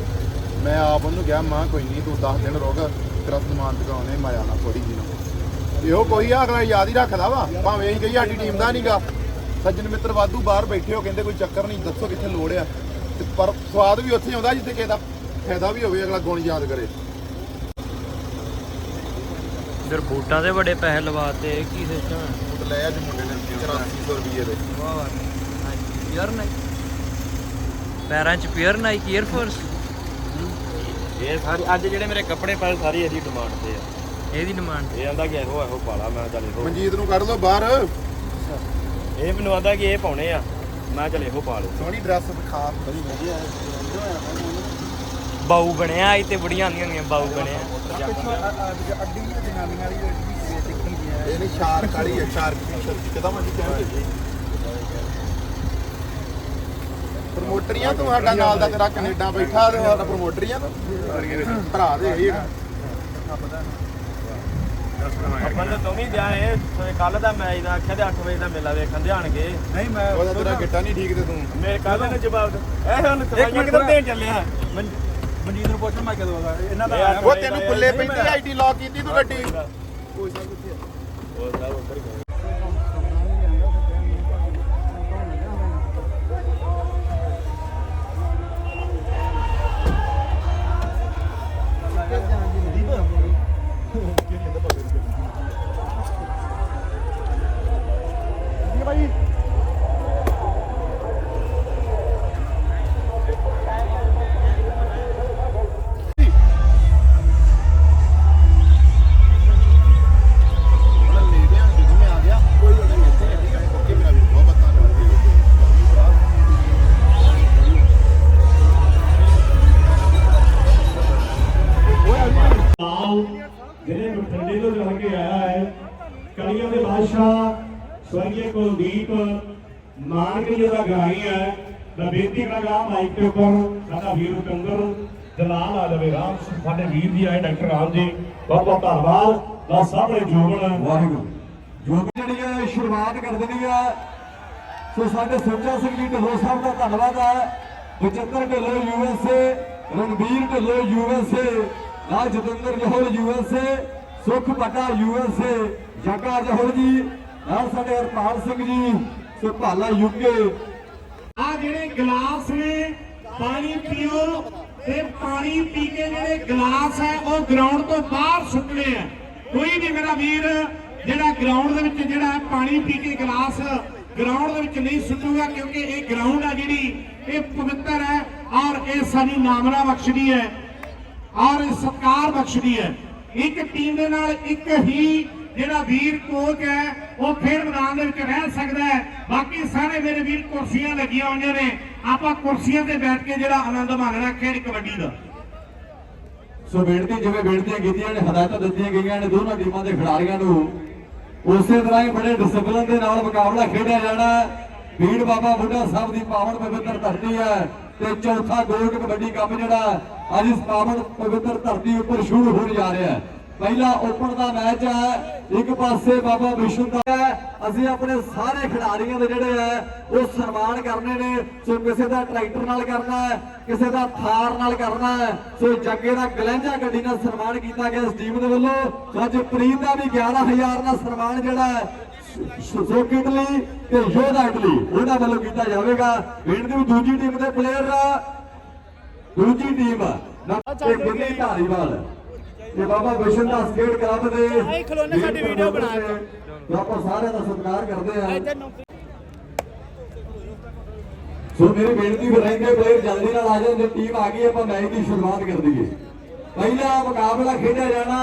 ਮੈਂ ਆਪ ਉਹਨੂੰ ਕਿਹਾ ਮਾਂ ਕੋਈ ਨਹੀਂ ਤੂੰ 10 ਦਿਨ ਰੁਕ ਤੇਰਾ ਸਨਮਾਨ ਟਿਕਾਉਣੇ ਮਜ਼ਾ ਨਾ ਥੋੜੀ ਜੀ ਨਾ ਇਹੋ ਕੋਈ ਆ ਅਗਲਾ ਯਾਦ ਹੀ ਰੱਖਦਾ ਵਾ। ਭਾਵੇਂ ਅਸੀਂ ਕਹੀ ਸਾਡੀ ਟੀਮ ਦਾ ਨਹੀਂਗਾ ਸੱਜਣ ਮਿੱਤਰ ਵਾਧੂ ਬਾਹਰ ਬੈਠੇ ਹੋ ਕਹਿੰਦੇ ਕੋਈ ਚੱਕਰ ਨਹੀਂ ਦੱਸੋ ਕਿੱਥੇ ਲੋੜ ਆ। ਤੇ ਪਰ ਸਵਾਦ ਵੀ ਉੱਥੇ ਆਉਂਦਾ ਜਿੱਥੇ ਕਿਸੇ ਦਾ ਫਾਇਦਾ ਵੀ ਹੋਵੇ ਅਗਲਾ ਗੁਣ ਯਾਦ ਕਰੇ। ਇਧਰ ਬੂਟਾਂ ਦੇ ਬੜੇ ਪੈਸੇ ਲਵਾਤੇ ਕੀ ਸਿਸਟਮ ਹੈ? ਬੂਟ ਲੈ ਅੱਜ ਮੁੰਡੇ ਨੇ 8400 ਰੁਪਏ ਦੇ। ਵਾਹ ਵਾਹ। ਪੀਅਰ ਨਾਈ ਪੈਰਾਂ 'ਚ ਪੀਅਰ ਨਾਈ ਏਅਰ ਫੋਰਸ ਇਹ ਸਾਰੇ ਅੱਜ ਜਿਹੜੇ ਮੇਰੇ ਕੱਪੜੇ ਪਏ ਸਾਰੀ ਇਹਦੀ ਡਿਮਾਂਡ ਤੇ ਆ। ਇਹਦੀ ਡਿਮਾਂਡ ਇਹ ਆਂਦਾ ਕਿ ਇਹੋ ਇਹੋ ਪਾਲਾ ਮੈਂ ਚੱਲ ਇਹੋ। ਮਨਜੀਤ ਨੂੰ ਕੱਢ ਲਓ ਬਾਹਰ। ਇਹ ਮੈਨੂੰ ਆਂਦਾ ਕਿ ਇਹ ਪਾਉਣੇ ਆ। ਮੈਂ ਚੱਲ ਇਹੋ ਪਾ ਲਓ। ਸੋਹਣੀ ਡਰੈਸ ਦਿਖਾ ਬੜੀ ਵਧੀਆ ਬਾਊ ਬਣਿਆ ਇਹ ਤੇ ਬੜੀਆਂ ਆਂਦੀਆਂ ਹੁੰਦੀਆਂ ਬਾਊ ਬਣਿਆ। ਅੱਡੀ ਜਨਾਨੀਆਂ ਵਾਲੀ ਜਿਹੜੀ ਸਿੱਖੀ ਗਿਆ ਇਹ ਨਹੀਂ ਸ਼ਾਰਕ ਵਾਲੀ ਹੈ ਸ਼ਾਰਕ ਦੀ ਸ਼ਰਟ ਕਿਦਾਂ ਮਰਜ਼ੀ ਕਹਿੰਦੇ ਪ੍ਰਮੋਟਰੀਆਂ ਤੂੰ ਸਾਡਾ ਨਾਲ ਦਾ ਤੇਰਾ ਕੈਨੇਡਾ ਬੈਠਾ ਤੇ ਸਾਡਾ ਪ੍ਰਮੋਟਰੀਆਂ ਤੂੰ। ਭਰਾ ਦੇ ਇਹ ਆਪਾਂ ਤਾਂ ਤੂੰ ਵੀ ਗਿਆ ਇਹ ਕੱਲ ਦਾ ਮੈਚ ਦਾ ਆਖਿਆ ਤੇ 8 ਵਜੇ ਦਾ ਮੇਲਾ ਵੇਖਣ ਧਿਆਣਗੇ ਨਹੀਂ ਮੈਂ ਉਹਦਾ ਤੇਰਾ ਗਿੱਟਾ ਨਹੀਂ ਠੀਕ ਤੇ ਤੂੰ। ਮੇਰੇ ਕੱਲ ਨੇ ਜਵਾਬ ਇਹ ਹੁਣ ਸਵਾਈਆਂ ਮਿੰਟ ਕਿੱਧਰ ਦਾ- ਦੇਣ ਚੱਲਿਆ ਮਨ- ਮਨਜੀਤ ਨੂੰ ਪੁੱਛ ਮੈਂ ਕਦੋਂ ਆਗਾ ਇਹਨਾਂ ਦਾ ਉਹ ਤੈਨੂੰ ਪੁੱਲੇ ਪੈਂਦੀ ਆਈਡੀ ਲੌਕ ਕੀਤੀ ਤੂੰ ਗੱਡੀ। ਉਹ ਸਭ ਉੱਧਰ ਗਏ ਭਾਈ ਮੈਂ ਬੇਨਤੀ ਕਰਾਂਗਾ ਮਾਈਕ ਦੇ ਉੱਪਰ ਸਾਡਾ ਵੀਰ ਰੁਪਿੰਦਰ ਜਲਾਲ ਆ ਜਾਵੇ, ਰਾਮ ਸਿੰਘ ਸਾਡੇ ਵੀਰ ਜੀ ਆਏ, ਡਾਕਟਰ ਰਾਮ ਜੀ, ਬਹੁਤ ਬਹੁਤ ਧੰਨਵਾਦ ਦਾ ਸਾਹਮਣੇ ਜੋਗਣ ਵਾਹਿਗੁਰੂ। ਜੋ ਜਿਹੜੀ ਹੈ, ਸ਼ੁਰੂਆਤ ਕਰ ਦੇਣੀ ਹੈ। ਸੋ ਸਾਡੇ ਸੁੱਚਾ ਸਿੰਘ ਜੀ ਢਿੱਲੋਂ ਸਾਹਿਬ ਦਾ ਧੰਨਵਾਦ ਹੈ। Bachittar Dhillon USA Ranbir Dhillon USA Raj Jatinder Jahol USA Sukh Patta USA ਜਗਾ ਜਹੋਲ ਜੀ, ਨਾਲ ਸਾਡੇ ਹਰਪਾਲ ਸਿੰਘ ਜੀ ਸੋ ਭਾਲਾ ਯੂਕੇ ਆ ਜਿਹੜੇ ਗਲਾਸ ਨੇ, ਪਾਣੀ ਪੀਓ ਤੇ ਪਾਣੀ ਪੀ ਕੇ ਜਿਹੜੇ ਗਲਾਸ ਹੈ, ਉਹ ਗਰਾਊਂਡ ਤੋਂ ਬਾਹਰ ਸੁੱਟਣੇ ਆ। ਕੋਈ ਨਹੀਂ ਮੇਰਾ ਵੀਰ, ਜਿਹੜਾ ਗਰਾਊਂਡ ਦੇ ਵਿੱਚ ਜਿਹੜਾ ਪਾਣੀ ਪੀ ਕੇ ਗਲਾਸ ਗਰਾਊਂਡ ਦੇ ਵਿੱਚ ਨਹੀਂ ਸੁੱਟੂਗਾ, ਕਿਉਂਕਿ ਇਹ ਗਰਾਊਂਡ ਆ ਜਿਹੜੀ, ਇਹ ਪਵਿੱਤਰ ਹੈ ਔਰ ਇਹ ਸਾਡੀ ਨਾਮਨਾ ਬਖਸ਼ਦੀ ਹੈ ਔਰ ਇਹ ਸਤਕਾਰ ਬਖਸ਼ਦੀ ਹੈ। ਇੱਕ ਟੀਮ ਦੇ ਨਾਲ ਇੱਕ ਹੀ ਜਿਹੜਾ ਵੀਰ ਕੋਚ ਹੈ, ਉਹ ਖੇਡ ਮੈਦਾਨ ਦੇ ਵਿੱਚ ਰਹਿ ਸਕਦਾ ਹੈ। ਬਾਕੀ ਸਾਰੇ ਮੇਰੇ ਵੀਰ ਕੁਰਸੀਆਂ ਲੱਗੀਆਂ ਹੋਈਆਂ ਨੇ। ਆਪਾਂ ਕੁਰਸੀਆਂ ਤੇ ਬੈਠ ਕੇ ਜਿਹੜਾ ਆਨੰਦ ਮਾਣਨਾ ਖੇਡ ਕਬੱਡੀ ਦਾ। ਸੋ ਬੇਨਤੀ ਜਿਵੇਂ ਬੇਨਤੀਆਂ ਕੀਤੀਆਂ ਨੇ ਹਦਾਇਤਾਂ ਦਿੱਤੀਆਂ ਗਈਆਂ ਨੇ, ਦੋਨਾਂ ਟੀਮਾਂ ਦੇ ਖਿਡਾਰੀਆਂ ਨੂੰ। ਉਸੇ ਤਰ੍ਹਾਂ ਹੀ ਬੜੇ ਡਿਸਪਲਿਨ ਦੇ ਨਾਲ ਮੁਕਾਬਲਾ ਖੇਡਿਆ ਜਾਣਾ ਹੈ। ਬਾਬਾ ਬੁੱਢਾ ਸਾਹਿਬ ਦੀ ਪਾਵਨ ਪਵਿੱਤਰ ਧਰਤੀ ਹੈ ਤੇ ਚੌਥਾ ਗੋਲਡ ਕਬੱਡੀ ਕੱਪ ਜਿਹੜਾ ਅੱਜ ਇਸ ਪਾਵਨ ਪਵਿੱਤਰ ਧਰਤੀ ਉੱਪਰ ਸ਼ੁਰੂ ਹੋਣ ਜਾ ਰਿਹਾ ਹੈ। ਪਹਿਲਾ ਓਪਨ ਦਾ ਮੈਚ ਹੈ। ਇੱਕ ਪਾਸੇ ਬਾਬਾ ਵਿਸ਼ਨੂੰ ਦਾ ਅਸੀਂ ਆਪਣੇ ਸਾਰੇ ਖਿਡਾਰੀਆਂ ਦੇ ਜਿਹੜੇ ਹੈ ਉਹ ਸਨਮਾਨ ਕਰਨੇ ਨੇ। ਸੋ ਕਿਸੇ ਦਾ ਟਰੈਕਟਰ ਨਾਲ ਕਰਨਾ ਹੈ ਕਿਸੇ ਦਾ ਥਾਰ ਨਾਲ ਕਰਨਾ ਹੈ ਸੋ ਜੱਗੇ ਦਾ ਗਲੈਂਜਾ ਗੱਡੀ ਨਾਲ ਸਨਮਾਨ ਕੀਤਾ ਗਿਆ ਇਸ ਟੀਮ ਦੇ ਵੱਲੋਂ। ਅੱਜ ਪ੍ਰੀਤ ਦਾ ਵੀ 11000 ਦਾ ਸਨਮਾਨ ਜਿਹੜਾ ਹੈ ਸੋਕ ਇਟਲੀ ਤੇ ਯੋਧਾ ਇਟਲੀ ਉਹਨਾਂ ਵੱਲੋਂ ਕੀਤਾ ਜਾਵੇਗਾ। ਪਿੰਡ ਦੀ ਦੂਜੀ ਟੀਮ ਦੇ ਪਲੇਅਰ ਦੂਜੀ ਟੀਮ ਤੇ ਗੁੱਲੀ ਧਾਰੀਵਾਲ। ਤੇ ਬਾਬਾ ਵਿਸ਼ਨ ਦਾ ਸਕੇਟ ਕਲੱਬ ਦੇ ਆਏ ਖਲੋਨੇ ਸਾਡੀ ਵੀਡੀਓ ਬਣਾ ਕੇ। ਆਪਾਂ ਸਾਰਿਆਂ ਦਾ ਸਤਿਕਾਰ ਕਰਦੇ ਆ ਸੋ ਮੇਰੀ ਬੇਨਤੀ ਰਹਿੰਦੇ ਪਲੇਅਰ ਜਲਦੀ ਨਾਲ ਆ ਜਾਣ ਜੇ ਟੀਮ ਆ ਗਈ ਆਪਾਂ ਮੈਚ ਦੀ ਸ਼ੁਰੂਆਤ ਕਰ ਦਈਏ। ਪਹਿਲਾ ਮੁਕਾਬਲਾ ਖੇਡਿਆ ਜਾਣਾ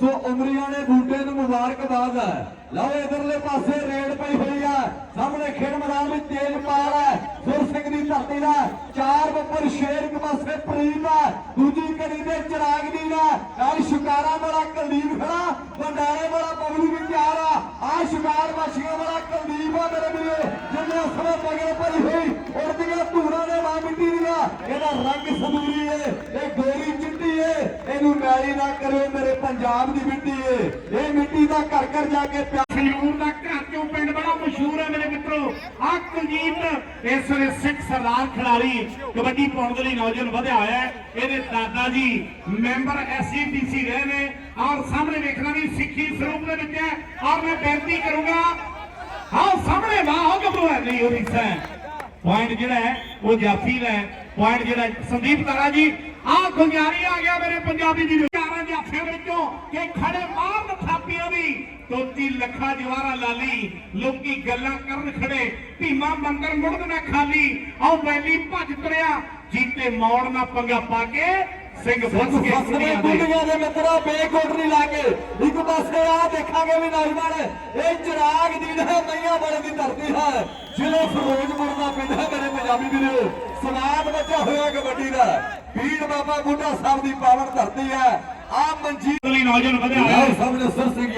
ਸੋ ਉਮਰੀਆਂ ਨੇ ਬੂਟੇ ਨੂੰ ਮੁਬਾਰਕਬਾਦ ਹੈ। ਲਓ ਇਧਰਲੇ ਪਾਸੇ ਰੇਡ ਪਈ ਹੋਈ ਹੈ। ਸਾਹਮਣੇ ਖੇਡ ਮੈਦਾਨ ਵਿੱਚ ਤੇਜ ਪਾਲ ਹੈ। ਸੁਰ ਸਿੰਘ ਦੀ ਧਰਤੀ ਦਾ ਚਾਰ ਬੱਬਰ ਸ਼ੇਰ ਇੱਕ ਪਾਸੇ ਪ੍ਰੀਤ ਹੈ। ਦੂਜੀ ਕੜੀ ਦੇ ਚਿਰਾਗ ਦੀ ਦਾ ਨਾਲ ਸ਼ਿਕਾਰਾ ਵਾਲਾ ਕੁਲਦੀਪ ਖੜਾ। ਬੰਡਾਰੇ ਵਾਲਾ ਪਬਲੂ ਵੀ ਤਿਆਰ ਆ। ਆ ਸ਼ਿਕਾਰ ਵਾਸ਼ੀਆਂ ਵਾਲਾ ਕੁਲਦੀਪ ਆ ਮੇਰੇ ਵੀਰੇ। ਜਿੰਨੇ ਸਮੇਂ ਮਗਰ ਪਈ ਹੋਈ, ਉੜਦੀਆਂ ਧੂੜਾਂ ਦੇ ਮਾਂ ਮਿੱਟੀ ਦੀਆਂ। ਇਹਦਾ ਰੰਗ ਸਮੂਰੀ ਏ। ਇਹ ਗੋਰੀ ਚਿੱਟੀ ਏ ਇਹਨੂੰ ਮੈਲੀ ਲੜਾਈ ਨਾ ਕਰਿਓ ਮੇਰੇ ਪੰਜਾਬ ਦੀ ਮਿੱਟੀ ਏ ਇਹ ਮਿੱਟੀ ਦਾ ਘਰ ਘਰ ਜਾ ਕੇ ਪਿਆ। ਸੰਗਰੂਰ ਦਾ ਘਰ ਚੋਂ ਪਿੰਡ ਬੜਾ ਮਸ਼ਹੂਰ ਹੈ ਮੇਰੇ ਮਿੱਤਰੋ। ਆ ਕੁਲਜੀਤ ਇਸ ਵੇਲੇ ਸਿੱਖ ਸਰਦਾਰ ਖਿਡਾਰੀ, ਕਬੱਡੀ ਪਾਉਣ ਦੇ ਲਈ ਨੌਜਵਾਨ ਵਧਿਆ ਹੋਇਆ ਹੈ। ਇਹਦੇ ਦਾਦਾ ਜੀ ਮੈਂਬਰ ਐਸਜੀਪੀਸੀ ਰਹੇ ਨੇ। ਔਰ ਸਾਹਮਣੇ ਵੇਖਣਾ ਵੀ ਸਿੱਖੀ ਸਰੂਪ ਦੇ ਵਿੱਚ ਹੈ। ਔਰ ਮੈਂ ਬੇਨਤੀ ਕਰੂੰਗਾ ਆਓ ਸਾਹਮਣੇ ਵਾਹ ਹੋ ਗੱਭਰੂ ਹੈ। ਨਹੀਂ, ਉਹ ਹਿੱਸਾ ਹੈ ਪੁਆਇੰਟ ਜਿਹੜਾ ਹੈ, ਉਹ ਜਾਫੀ ਦਾ ਹੈ। ਪੁਆਇੰਟ ਜਿਹੜਾ ਹੈ, ਸੰਦੀਪ ਤਾਰਾ ਜੀ ਆਹ ਗੁੰਜਾਰੀ ਆ ਗਿਆ ਮੇਰੇ ਪੰਜਾਬੀ ਜੀ ਚਾਰਾਂ ਜਾਫਿਆਂ ਵਿੱਚੋਂ ਕਿ ਖੜੇ ਮਾਰਨ ਥਾਪੀਆਂ ਦੀ। ਤੋਤੀ ਲੱਖਾ ਜਵਾਰਾ ਲਾਲੀ। ਲੋਕੀ ਗੱਲਾਂ ਕਰਨ ਖੜੇ। ਭੀਮਾ ਮੰਦਰ ਮੁੜਦ ਨਾ ਖਾਲੀ। ਆਓ ਵੈਲੀ ਭੱਜ ਤੁਰਿਆ। ਜੀਤੇ ਮੌੜ ਨਾ ਪੰਗਾ ਪਾ ਕੇ ਸਿੰਘ ਫਸ ਕੇ ਕੁੜੀਆਂ ਦੇ ਦੇ ਮਿੱਤਰਾ ਬੇਕੋਟ ਨਹੀਂ ਲਾ ਕੇ। ਇੱਕ ਪਾਸੇ ਆ ਦੇਖਾਂਗੇ ਵੀ ਨੌਜਵਾਨ ਇਹ ਚਿਰਾਗ ਦੀ ਨਾ ਮਈਆਂ ਵਾਲੇ ਦੀ ਧਰਤੀ ਹੈ। ਜ਼ਿਲ੍ਹੇ ਫਿਰੋਜ਼ਪੁਰ ਦਾ ਪਿੰਡ ਹੈ ਮੇਰੇ ਪੰਜਾਬੀ ਵੀਰੋ। ਸਮਾਦ ਬਚਿਆ ਹੋਇਆ ਕਬੱਡੀ ਦਾ। ਪੀਰ ਬਾਬਾ ਬੁੱਢਾ ਸਾਹਿਬ ਦੀ ਪਾਵਨ ਧਰਤੀ ਹੈ। ਆ ਮਨਜੀਤ ਲਈ ਨੌਜਵਾਨ ਵਧਿਆ ਹੋਇਆ ਸਾਹਮਣੇ ਸੁਰ ਸਿੰਘ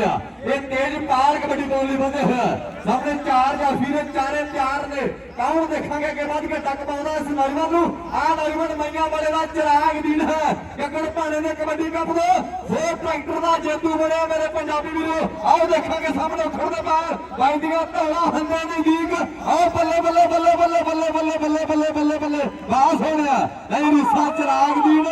ਇਹ ਤੇਜ ਪਾਰ ਕਬੱਡੀ ਪਾਉਣ ਲਈ ਵਧੇ ਹੋਇਆ ਸਾਹਮਣੇ ਚਾਰ ਜਾਫੀ ਨੇ ਚਾਰੇ ਤਿਆਰ ਨੇ ਕੌਣ ਦੇਖਾਂਗੇ ਕਿ ਵੱਧ ਕੇ ਟੱਕ ਪਾਉਂਦਾ ਇਸ ਨੌਜਵਾਨ ਨੂੰ ਆਹ ਨੌਜਵਾਨ ਮਈਆਂ ਵਾਲੇ ਦਾ ਚਿਰਾਗ ਦੀਨ ਹੈ ਕੱਕੜ ਭਾਣੇ ਨੇ ਕਬੱਡੀ ਕੱਪ ਦਾ ਫੋਰ ਟਰੈਕਟਰ ਦਾ ਜੇਤੂ ਬਣਿਆ ਮੇਰੇ ਪੰਜਾਬੀ ਵੀਰੋ ਆਓ ਦੇਖਾਂਗੇ ਸਾਹਮਣੇ ਖੜਦੇ ਪਾਰ ਬਾਈਂਦੀਆਂ ਧੌਲਾ ਹੰਦੇ ਦੀ ਗੀਕ ਆਓ ਬੱਲੇ ਬੱਲੇ ਬੱਲੇ ਬੱਲੇ ਬੱਲੇ ਬੱਲੇ ਬੱਲੇ ਬੱਲੇ ਬੱਲੇ ਬੱਲੇ ਵਾਹ ਸੋਹਣਿਆ ਨਹੀਂ ਰਿਸਾ ਚਿਰਾਗ ਦੀਨ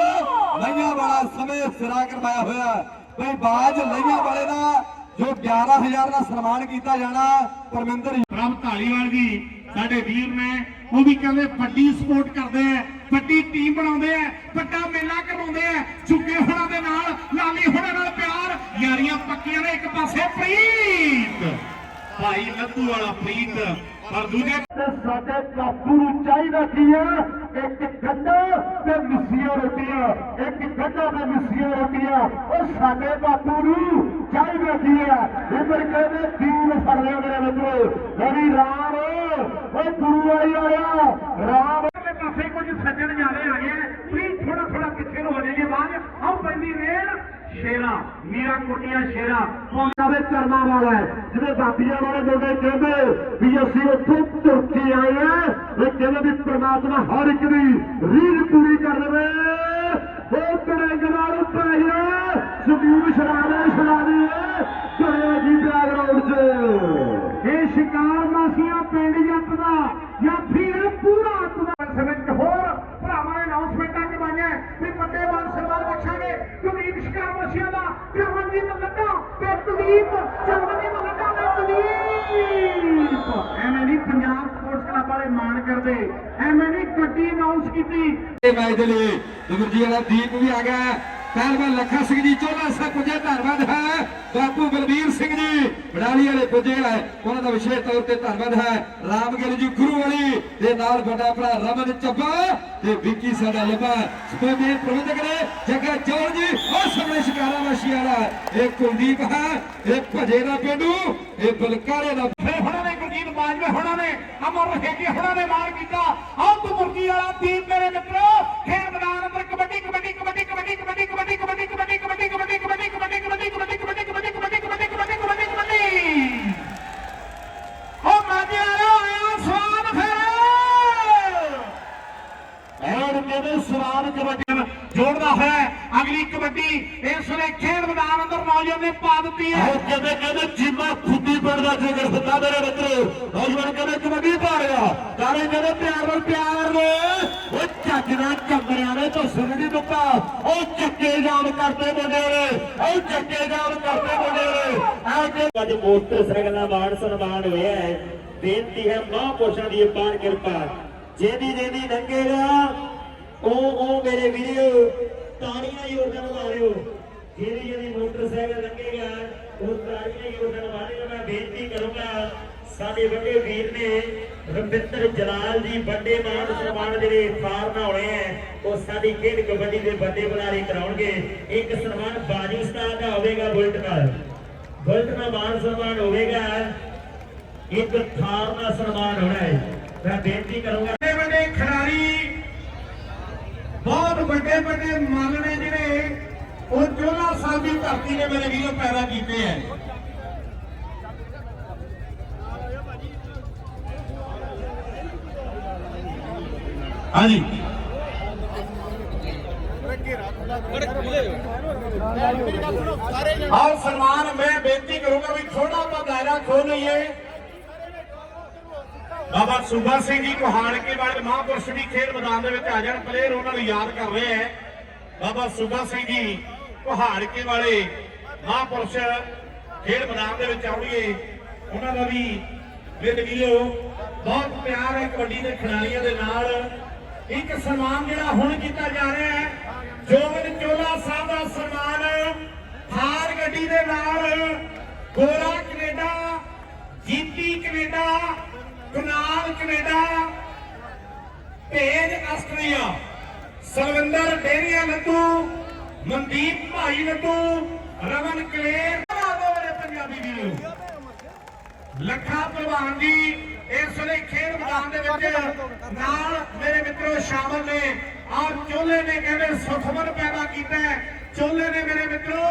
ਮਈਆਂ ਵਾਲਾ ਸਮੇਂ ਸਿਰਾ ਕਰਵਾਇਆ ਹੋਇਆ ਬਈ ਬਾਜ ਲਈਆਂ ਵਾਲੇ ਦਾ, ਜੋ 11000 ਦਾ ਸਨਮਾਨ ਕੀਤਾ ਜਾਣਾ, ਪਰਮਿੰਦਰ ਪ੍ਰਭ ਢਾਲੀਵਾਲ ਜੀ, ਸਾਡੇ ਵੀਰ ਨੇ, ਉਹ ਵੀ ਕਹਿੰਦੇ ਵੱਡੀ ਸਪੋਰਟ ਕਰਦੇ ਆ, ਵੱਡੀ ਟੀਮ ਬਣਾਉਂਦੇ ਆ, ਵੱਡਾ ਮੇਲਾ ਕਰਵਾਉਂਦੇ ਆ। ਚੁੱਕੇ ਹੋਣਾ ਦੇ ਨਾਲ, ਲਾਲੀ ਹੋਣਾ ਨਾਲ ਪਿਆਰ, ਯਾਰੀਆਂ ਪੱਕੀਆਂ ਨੇ ਇੱਕ ਪਾਸੇ, ਪ੍ਰੀਤ। ਭਾਈ ਲੱਧੂ ਵਾਲਾ ਪ੍ਰੀਤ ਪਰ ਦੂਜੇ ਸਾਡੇ ਕਾਪੂ ਨੂੰ ਚਾਹੀਦਾ ਕੀ ਹੈ ਇੱਕ ਗੱਡਾ ਤੇ ਮਿੱਸੀਆਂ ਰੋਟੀਆਂ ਇੱਕ ਗੱਡਾ ਤੇ ਮਿੱਸੀਆਂ ਰੋਟੀਆਂ। ਉਹ ਸਾਡੇ ਬਾਪੂ ਨੂੰ ਚਾਹੀਦਾ ਕੀ ਹੈ ਇਧਰ ਕਹਿੰਦੇ ਦੀਨ ਫੜ ਲਿਆ ਮੇਰੇ ਮਿੱਤਰੋ ਮੇਰੀ ਰਾਮ ਓਏ ਗੁਰੂ ਵਾਲੀ ਆਇਆ ਰਾਮ। ਦੇ ਪਾਸੇ ਕੁਝ ਸੱਜਣ ਜਾਣੇ ਆ ਗਏ ਪਲੀਜ਼ ਥੋੜਾ ਥੋੜਾ ਪਿੱਛੇ ਨੂੰ ਹੋ ਜਾਈਏ ਬਾਅਦ ਆਓ ਪੈਂਦੀ ਰੇਲ ਸ਼ੇਰਾ, ਮੀਰਾ ਕੋਟੀਆਂ ਸ਼ੇਰਾ ਦੇ ਚਰਨਾਂ ਵਾਲਾ ਹੈ। ਜਿਹਦੇ ਦਾਦੀਆਂ ਵਾਲੇ ਮੁੰਡੇ ਕਹਿੰਦੇ, ਵੀ ਅਸੀਂ ਉੱਥੋਂ ਤੁਰ ਕੇ ਆਏ ਆ ਇਹ ਕਹਿੰਦੇ ਵੀ ਪ੍ਰਮਾਤਮਾ ਹਰ ਇੱਕ ਦੀ ਰੀਝ ਪੂਰੀ ਕਰ ਦੇਵੇ। ਉਹ ਤਰੰਗ ਨਾਲ ਪੈ ਗਿਆ ਸੁਦੀਪ ਸ਼ਰਾਵੇ ਸ਼ਰਾਵੇ ਕਰਿਆ ਜੀ ਬੈਕਗ੍ਰਾਉਂਡ 'ਚ ਇਹ ਸ਼ਿਕਾਰ ਮਾਸੀਆਂ ਪਿੰਡ ਜੱਟ ਦਾ ਜਾਫੀ ਨੇ ਪੂਰਾ ਅੱਤ ਦਾ ਸਮੇਂ ਹੋਰ ਭਰਾਵਾਂ ਨੇ ਅਨਾਉਂਸਮੈਂਟਾਂ ਕਰਵਾਈਆਂ ਵੀ ਵੱਡੇ ਮਾਨ ਸਨਮਾਨ ਬਖਸ਼ਾਂਗੇ ਕੁਲਦੀਪ ਸ਼ਿਕਾਰ ਮਾਸੀਆਂ ਦਾ ਚਰਨਜੀਤ ਲੱਗਾ ਤੇ ਕੁਲਦੀਪ ਚਰਨਜੀਤ ਲੱਗਾ ਤੇ ਕੁਲਦੀਪ ਐਵੇਂ ਨਹੀਂ ਪੰਜਾਬ ਸਪੋਰਟਸ ਕਲੱਬ ਵਾਲੇ ਮਾਣ ਕਰਦੇ, ਐਵੇਂ ਨਹੀਂ ਗੱਡੀ ਅਨਾਉਂਸ ਕੀਤੀ। ਇਹ ਮੈਚ ਦੇ ਲਈ ਤੇ ਵਾਲਾ ਦੀਪ ਵੀ ਆ ਗਿਆ। ਪਹਿਲਵਾਨ ਲੱਖਾ ਸਿੰਘ ਜੀ ਚੋਲਾ ਸਾਹਿਬ ਪੁੱਜੇ, ਧੰਨਵਾਦ ਹੈ। ਬਾਪੂ ਬਲਬੀਰ ਸਿੰਘ ਜੀ ਬੜਾਲੀ ਵਾਲੇ ਪੁੱਜੇ ਹੈ ਉਹਨਾਂ ਦਾ ਵਿਸ਼ੇਸ਼ ਤੌਰ ਤੇ ਧੰਨਵਾਦ ਹੈ। ਰਾਮਗਿਲ ਜੀ, ਗੁਰੂ ਵਾਲੀ ਦੇ ਨਾਲ ਵੱਡਾ ਭਰਾ ਰਮਨ ਚੱਬਾ ਤੇ ਵਿੱਕੀ ਸਾਡਾ ਲੱਭਾ। ਸਪੋਰਟਸ ਪ੍ਰਬੰਧਕ ਨੇ, ਜੱਗਾ ਚੌਲ ਜੀ, ਉਹ ਸਾਹਮਣੇ ਸ਼ਿਕਾਰਾ ਵਾਸ਼ੀ ਵਾਲਾ। ਇਹ ਕੁਲਦੀਪ ਹੈ, ਇਹ ਭਜੇ ਦਾ ਪਿੰਡੂ, ਇਹ ਬਲਕਾਰੇ ਦਾ ਫਿਰ ਹੁਣਾਂ ਨੇ ਗੁਰਜੀਤ ਬਾਜਵੇ ਹੁਣਾਂ ਨੇ ਅਮਰ ਰਹੇਗੀ ਹੁਣਾਂ ਨੇ ਮਾਰ ਕੀਤਾ ਆਹ ਤੂੰ ਮੁਰਗੀ ਵਾਲਾ ਦੀਪ ਮੇਰੇ ਮਿੱਤਰੋ ਖੇਡ ਮੈਦਾਨ ਅੰਦਰ ਕਬੱਡੀ ਕਬੱਡੀ ਕਬੱਡੀ ਕਬੱਡੀ ਕਬੱਡੀ ਕਬੱਡੀ ਕਬੱਡੀ ਕਬੱਡੀ ਕਬੱਡੀ ਕਬੱਡੀ ਕਬੱਡੀ ਕਬੱਡੀ ਕਬੱਡੀ ਕਬੱਡੀ ਕਬੱਡੀ ਕਹਿੰਦੇ ਸਵਾਦ ਕਬੱਡੀ ਜੋੜਦਾ ਹੋਇਆ ਹੈ। ਅਗਲੀ ਕਬੱਡੀ ਇਸ ਵੇਲੇ ਖੇਡ ਮੈਦਾਨ ਅੰਦਰ ਨੌਜਵਾਨ ਨੇ ਪਾ ਦਿੱਤੀ ਹੈ। ਉਹ ਕਹਿੰਦੇ ਕਹਿੰਦੇ ਜੀਮਾ ਖੁੱਦੀ ਪਿੰਡ ਦਾ ਜਿਗਰ ਹੁੰਦਾ ਮੇਰੇ ਮਿੱਤਰੋ ਨੌਜਵਾਨ ਕਹਿੰਦੇ ਕਬੱਡੀ ਪਾ ਰਿਹਾ ਤਾਰੇ ਕਹਿੰਦੇ ਪਿਆਰ ਨਾਲ ਪਿਆਰ ਨੇ ਉਹ ਚੱਜ ਨਾਲ ਕੰਬਰਿਆਂ ਨੇ ਤੋਂ ਸੁਣਦੀ ਦੁੱਕਾ ਉਹ ਚੱਕੇ ਜਾਮ ਕਰਦੇ ਮੁੰਡੇ ਨੇ। ਉਹ ਚੱਕੇ ਜਾਮ ਕਰਦੇ ਮੁੰਡੇ ਨੇ। ਆ ਕੇ ਅੱਜ ਮੋਟਰਸਾਈਕਲ ਦਾ ਮਾਣ ਸਨਮਾਨ ਹੋਇਆ ਹੈ। ਬੇਨਤੀ ਹੈ ਮਹਾਂਪੁਰਸ਼ਾਂ ਦੀ ਅਪਾਰ ਕਿਰਪਾ। ਜਿਹਦੀ ਜਿਹਦੀ ਲੰਘੇਗਾ ਉਹ ਉਹ ਮੇਰੇ ਵੀਰੋ, ਤਾੜੀਆਂ ਯੋਗਦਾਨ ਮਾਰਿਓ ਜਿਹਦੀ ਜਿਹਦੀ ਮੋਟਰਸਾਈਕਲ ਲੰਘੇਗਾ ਉਹ ਤਾੜੀਆਂ ਯੋਗਦਾਨ ਮਾਰਿਓ ਮੈਂ ਬੇਨਤੀ ਕਰੂੰਗਾ, ਸਾਡੇ ਵੱਡੇ ਵੀਰ ਨੇ ਰਵਿੰਦਰ ਜਲਾਲ ਜੀ ਵੱਡੇ ਮਾਣ ਸਨਮਾਨ ਜਿਹੜੇ ਫਾਰਨਾ ਹੋਣੇ ਹੈ ਉਹ ਸਾਡੀ ਖੇਡ ਕਬੱਡੀ ਦੇ ਵੱਡੇ ਬੁਲਾਰੇ ਕਰਾਉਣਗੇ। ਇੱਕ ਸਨਮਾਨ ਬਾਜੀ ਉਸਤਾਦ ਦਾ ਹੋਵੇਗਾ ਬੁਲਟ ਨਾਲ। ਬੁਲਟ ਨਾਲ ਮਾਨ ਸਨਮਾਨ ਹੋਵੇਗਾ। ਇੱਕ ਥਾਰ ਦਾ ਸਨਮਾਨ ਹੋਣਾ ਹੈ। ਮੈਂ ਬੇਨਤੀ ਕਰੂੰਗਾ। ਵੱਡੇ ਵੱਡੇ ਖਿਡਾਰੀ ਬਹੁਤ ਵੱਡੇ ਵੱਡੇ ਮਨ ਨੇ ਜਿਹੜੇ ਉਹ ਚੋਲਾ ਸਾਹਿਬ ਦੀ ਧਰਤੀ ਨੇ ਮੇਰੇ ਵੀਰੋ ਪੈਦਾ ਕੀਤੇ ਐ ਹਾਂਜੀ और सलमान मैं बेनती करूँगा भी थोड़ा सा दायरा खो नहीं है ਬਾਬਾ ਸੂਬਾ ਸਿੰਘ ਜੀ ਕੋਹਾੜਕੇ ਵਾਲੇ ਮਹਾਂਪੁਰਸ਼ ਵੀ ਖੇਡ ਮੈਦਾਨ ਦੇ ਵਿੱਚ ਆ ਜਾਣ ਪਲੇਅਰ ਉਹਨਾਂ ਨੂੰ ਯਾਦ ਕਰ ਰਹੇ ਹੈ। ਬਾਬਾ ਸੂਬਾ ਸਿੰਘ ਜੀ ਕੋਹਾੜਕੇ ਵਾਲੇ ਮਹਾਂਪੁਰਸ਼ ਖੇਡ ਮੈਦਾਨ ਦੇ ਵਿੱਚ ਆਉਣਗੇ। ਉਹਨਾਂ ਦਾ ਵੀ ਮੇਰੇ ਵੀਰੋ, ਬਹੁਤ ਪਿਆਰ ਹੈ ਕਬੱਡੀ ਦੇ ਖਿਡਾਰੀਆਂ ਦੇ ਨਾਲ। ਇੱਕ ਸਨਮਾਨ ਜਿਹੜਾ ਹੁਣ ਕੀਤਾ ਜਾ ਰਿਹਾ ਹੈ ਜੋਗਨ ਚੋਲਾ ਸਾਹਿਬ ਦਾ ਸਨਮਾਨ। ਥਾਰ ਗੱਡੀ ਦੇ ਨਾਲ Gora Canada, Jeeti Canada. Kunal Canada Tej Austria Salwinder ਡੇਰੀਆ ਲੱਡੂ, ਮਨਦੀਪ ਭਾਈ ਲੱਡੂ, ਰਮਨ ਕਲੇਰ। ਬਰਾਬਰ ਪੰਜਾਬੀ ਵੀਰੋ, ਲੱਖਾ ਪਹਿਲਵਾਨ ਜੀ, ਇਸ ਵੇਲੇ ਖੇਡ ਮੈਦਾਨ ਦੇ ਵਿੱਚ ਨਾਲ ਮੇਰੇ ਮਿੱਤਰੋ ਸ਼ਾਮਲ ਨੇ। ਆਹ ਚੋਲੇ ਨੇ ਕਹਿੰਦੇ ਸੁਖਮਨ ਪੈਦਾ ਕੀਤਾ ਚੋਲੇ ਨੇ ਮੇਰੇ ਮਿੱਤਰੋ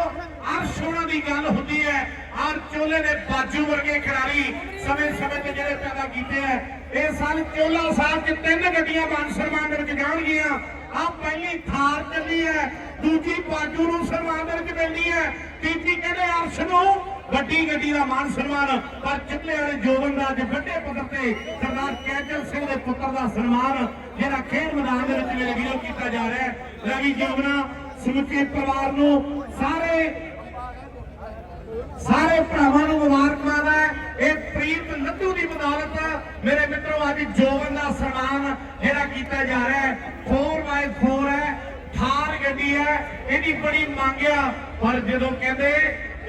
ਅਰਸ਼ ਉਹਨਾਂ ਦੀ ਗੱਲ ਹੁੰਦੀ ਹੈ ਆਹ ਚੋਲੇ ਨੇ ਬਾਜੂ ਵਰਗੇ ਖਿਡਾਰੀ ਸਮੇਂ ਸਮੇਂ ਤੇ ਜਿਹੜੇ ਪੈਦਾ ਕੀਤੇ ਹੈ। ਇਹ ਸਾਲ ਚੋਲਾ ਸਾਹਿਬ ਚ ਤਿੰਨ ਗੱਡੀਆਂ ਮਾਨ ਦੇ ਵਿੱਚ ਜਾਣਗੀਆਂ। ਆ ਪਹਿਲੀ ਥਾਰ ਚੱਲੀ ਹੈ, ਦੂਜੀ ਬਾਜੂ ਨੂੰ ਸਨਮਾਨ ਦੇ ਵਿੱਚ ਮਿਲਣੀ ਹੈ, ਤੀਜੀ ਕਹਿੰਦੇ ਅਰਸ਼ ਨੂੰ ਵੱਡੀ ਗੱਡੀ ਦਾ ਮਾਨ ਸਨਮਾਨ। ਪਰ ਚਿੱਲੇ ਵਾਲੇ ਜੋਬਨ ਦਾ ਅੱਜ ਵੱਡੇ ਪੱਧਰ ਤੇ ਸਰਦਾਰ ਕੈਜਲ ਸਿੰਘ ਦੇ ਪੁੱਤਰ ਦਾ ਸਨਮਾਨ, ਜਿਹੜਾ ਖੇਡ ਮੈਦਾਨ ਦੇ ਵਿੱਚ ਮੇਰੇ ਵੀਰੋ ਕੀਤਾ ਜਾ ਰਿਹਾ ਹੈ। ਰਵੀ ਜੋਬਨਾ ਸਮੁੱਚੇ ਪਰਿਵਾਰ ਨੂੰ ਸਾਰੇ ਸਾਰੇ ਭਰਾਵਾਂ ਨੂੰ ਮੁਬਾਰਕਬਾਦ ਹੈ। ਇਹ ਪ੍ਰੀਤ ਲੱਧੂ ਦੀ ਬਦੌਲਤ ਮੇਰੇ ਮਿੱਤਰੋ, ਅੱਜ ਜੋਬਨ ਦਾ ਸਨਮਾਨ ਜਿਹੜਾ ਕੀਤਾ ਜਾ ਰਿਹਾ ਹੈ। 4x4 ਹੈ। ਥਾਰ ਗੱਡੀ ਹੈ। ਇਹਦੀ ਬੜੀ ਮੰਗ ਆ। ਪਰ ਜਦੋਂ ਕਹਿੰਦੇ,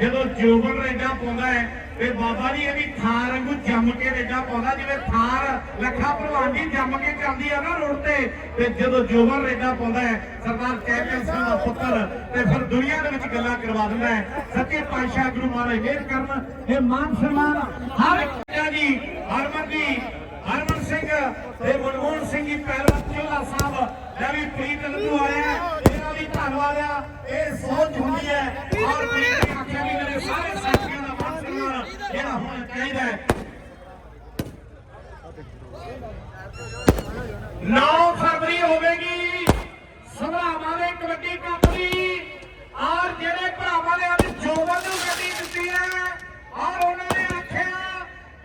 ਜਦੋਂ ਜੋਬਨ ਰੇਡਾ ਪਾਉਂਦਾ ਹੈ ਤੇ ਬਾਬਾ ਜੀ ਇਹ ਵੀ ਥਾਰ ਵਾਂਗੂ ਜੰਮ ਕੇ ਰੇਡਾ ਪਾਉਂਦਾ, ਜਿਵੇਂ ਥਾਰ ਲੱਖਾ ਭਲਵਾਨ ਜੀ ਜੰਮ ਕੇ ਚੱਲਦੀ ਆ ਨਾ ਰੋਡ ਤੇ ਤੇ ਜਦੋਂ ਜੋਬਨ ਰੇਡਾ ਪਾਉਂਦਾ ਹੈ, ਸਰਦਾਰ ਕੈਪਟਨ ਸਿੰਘ ਦਾ ਪੁੱਤਰ, ਤੇ ਫਿਰ ਦੁਨੀਆ ਦੇ ਵਿੱਚ ਗੱਲਾਂ ਕਰਵਾ ਦਿੰਦਾ ਹੈ। ਸੱਚੇ ਪਾਤਸ਼ਾਹ ਗੁਰੂ ਮਹਾਰਾਜ ਮਿਹਰ ਕਰਨ ਇਹ ਮਾਨ ਸਨਮਾਨ ਹਰ ਇੱਕ ਜੀ, ਹਰਮਨ ਜੀ, ਹਰਮਨ ਸਿੰਘ ਤੇ ਮਨਮੋਹਨ ਸਿੰਘ ਜੀ, ਪਹਿਲਵਾਨ ਚੋਲਾ ਸਾਹਿਬ ਦਾ ਵੀ ਪ੍ਰੀਤ ਲੱਡੂ ਆਇਆ ਇਹਨਾਂ ਦੀ ਧੰਨਵਾਦ ਆ, ਇਹ ਸੋਚ ਹੁੰਦੀ ਹੈ। ਔਰ ਪ੍ਰੀਤ ਨੇ ਆਖਿਆ ਵੀ ਮੇਰੇ ਸਾਰੇ ਸਾਥੀਆਂ ਦਾ ਹੋਣਾ ਚਾਹੀਦਾ ਹੈ ਨੌ ਫਰਵਰੀ ਹੋਵੇਗੀ ਸਭਰਾਵਾਂ ਦੇ ਕਬੱਡੀ ਕੱਪ ਦੀ ਔਰ ਜਿਹੜੇ ਭਰਾਵਾਂ ਨੇ ਅੱਜ ਜੋਬਨ ਨੂੰ ਗੱਡੀ ਦਿੱਤੀ ਹੈ ਔਰ ਉਹਨਾਂ ਨੇ ਆਖਿਆ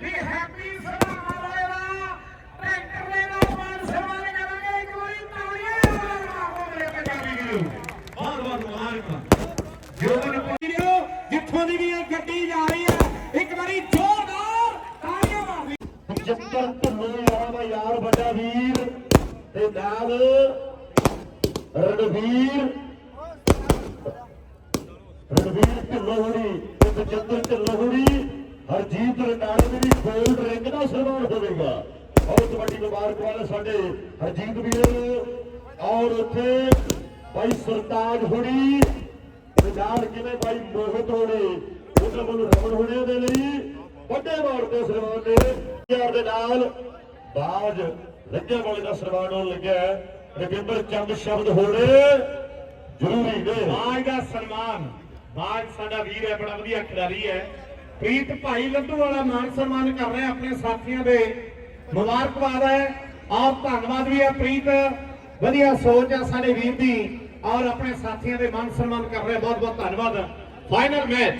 ਵੀ ਹੈਪੀ ਸਭਰਾਵਾਂ ਵਾਲੇ ਦਾ ਟਰੈਕਟਰ ਦੇ ਨਾਲ ਮਾਨ ਸਨਮਾਨ ਕਰਾਂਗੇ ਇੱਕ ਵਾਰੀ ਤਾੜੀਆਂ ਮਾਰੋ ਮੇਰੇ ਪੰਜਾਬੀ ਵੀਰੋ ਬਹੁਤ ਬਹੁਤ ਮੁਬਾਰਕਾਂ ਜੋਬਨ ਵੀਰੋ ਜਿੱਥੋਂ ਦੀ ਵੀ ਇਹ ਗੱਡੀ ਜਾ ਰਹੀ ਹੈ ਇੱਕ ਵਾਰੀ ਜ਼ੋਰਦਾਰ ਤਾੜੀਆਂ ਮਾਰੋ ਜੱਕਰ ਢੁੱਲੋ ਯਾਰਾ ਦਾ ਯਾਰ ਵੱਡਾ ਵੀਰ। ਤੇ ਨਾਲ ਰਣਵੀਰ। ਰਣਵੀਰ ਢਿੱਲੋਂ ਤੇ ਬਜਿੰਦਰ ਢਿੱਲੋਂ ਹਰਜੀਤ ਰੰਡਾਲੇ ਦੀ ਗੋਲਡ ਰਿੰਗ ਦਾ ਸਨਮਾਨ ਹੋਵੇਗਾ। ਬਹੁਤ ਵੱਡੀ ਮੁਬਾਰਕਬਾਦ ਸਾਡੇ ਹਰਜੀਤ ਵੀਰ। ਔਰ ਉੱਥੇ ਭਾਈ ਸਰਤਾਜ ਹੋਣੀ। ਤੇ ਨਾਲ ਕਿਵੇਂ ਭਾਈ ਮੋਹਤ ਹੋਣੀ। ਉਹਨਾਂ ਵੱਲੋਂ ਰਮਨ ਹੋਣੇ ਦੇ ਲਈ। ਵੱਡੇ ਮਾਰ ਦੇ ਸਨਮਾਨ ਨੇ। ਯਾਰ ਦੇ ਨਾਲ ਬਾਜ ਲੱਗਿਆ ਵਾਲੇ ਦਾ ਸਨਮਾਨ ਹੋਣ ਲੱਗਿਆ ਹੈ। ਚੰਦ ਸ਼ਬਦ ਹੋਣੇ ਜ਼ਰੂਰੀ ਨੇ। ਬਾਜ ਦਾ ਸਨਮਾਨ। ਬਾਜ ਸਾਡਾ ਵੀਰ ਹੈ, ਬੜਾ ਵਧੀਆ ਖਿਡਾਰੀ ਹੈ। ਪ੍ਰੀਤ ਭਾਈ ਲੱਡੂ ਵਾਲਾ ਮਾਨ ਸਨਮਾਨ ਕਰ ਰਿਹਾ ਆਪਣੇ ਸਾਥੀਆਂ ਦੇ। ਮੁਬਾਰਕਬਾਦ ਹੈ। ਔਰ ਧੰਨਵਾਦ ਵੀ ਹੈ, ਪ੍ਰੀਤ। ਵਧੀਆ ਸੋਚ ਹੈ ਸਾਡੇ ਵੀਰ ਦੀ। ਔਰ ਆਪਣੇ ਸਾਥੀਆਂ ਦੇ ਮਾਨ ਸਨਮਾਨ ਕਰ ਰਿਹਾ ਬਹੁਤ ਬਹੁਤ ਧੰਨਵਾਦ। Final match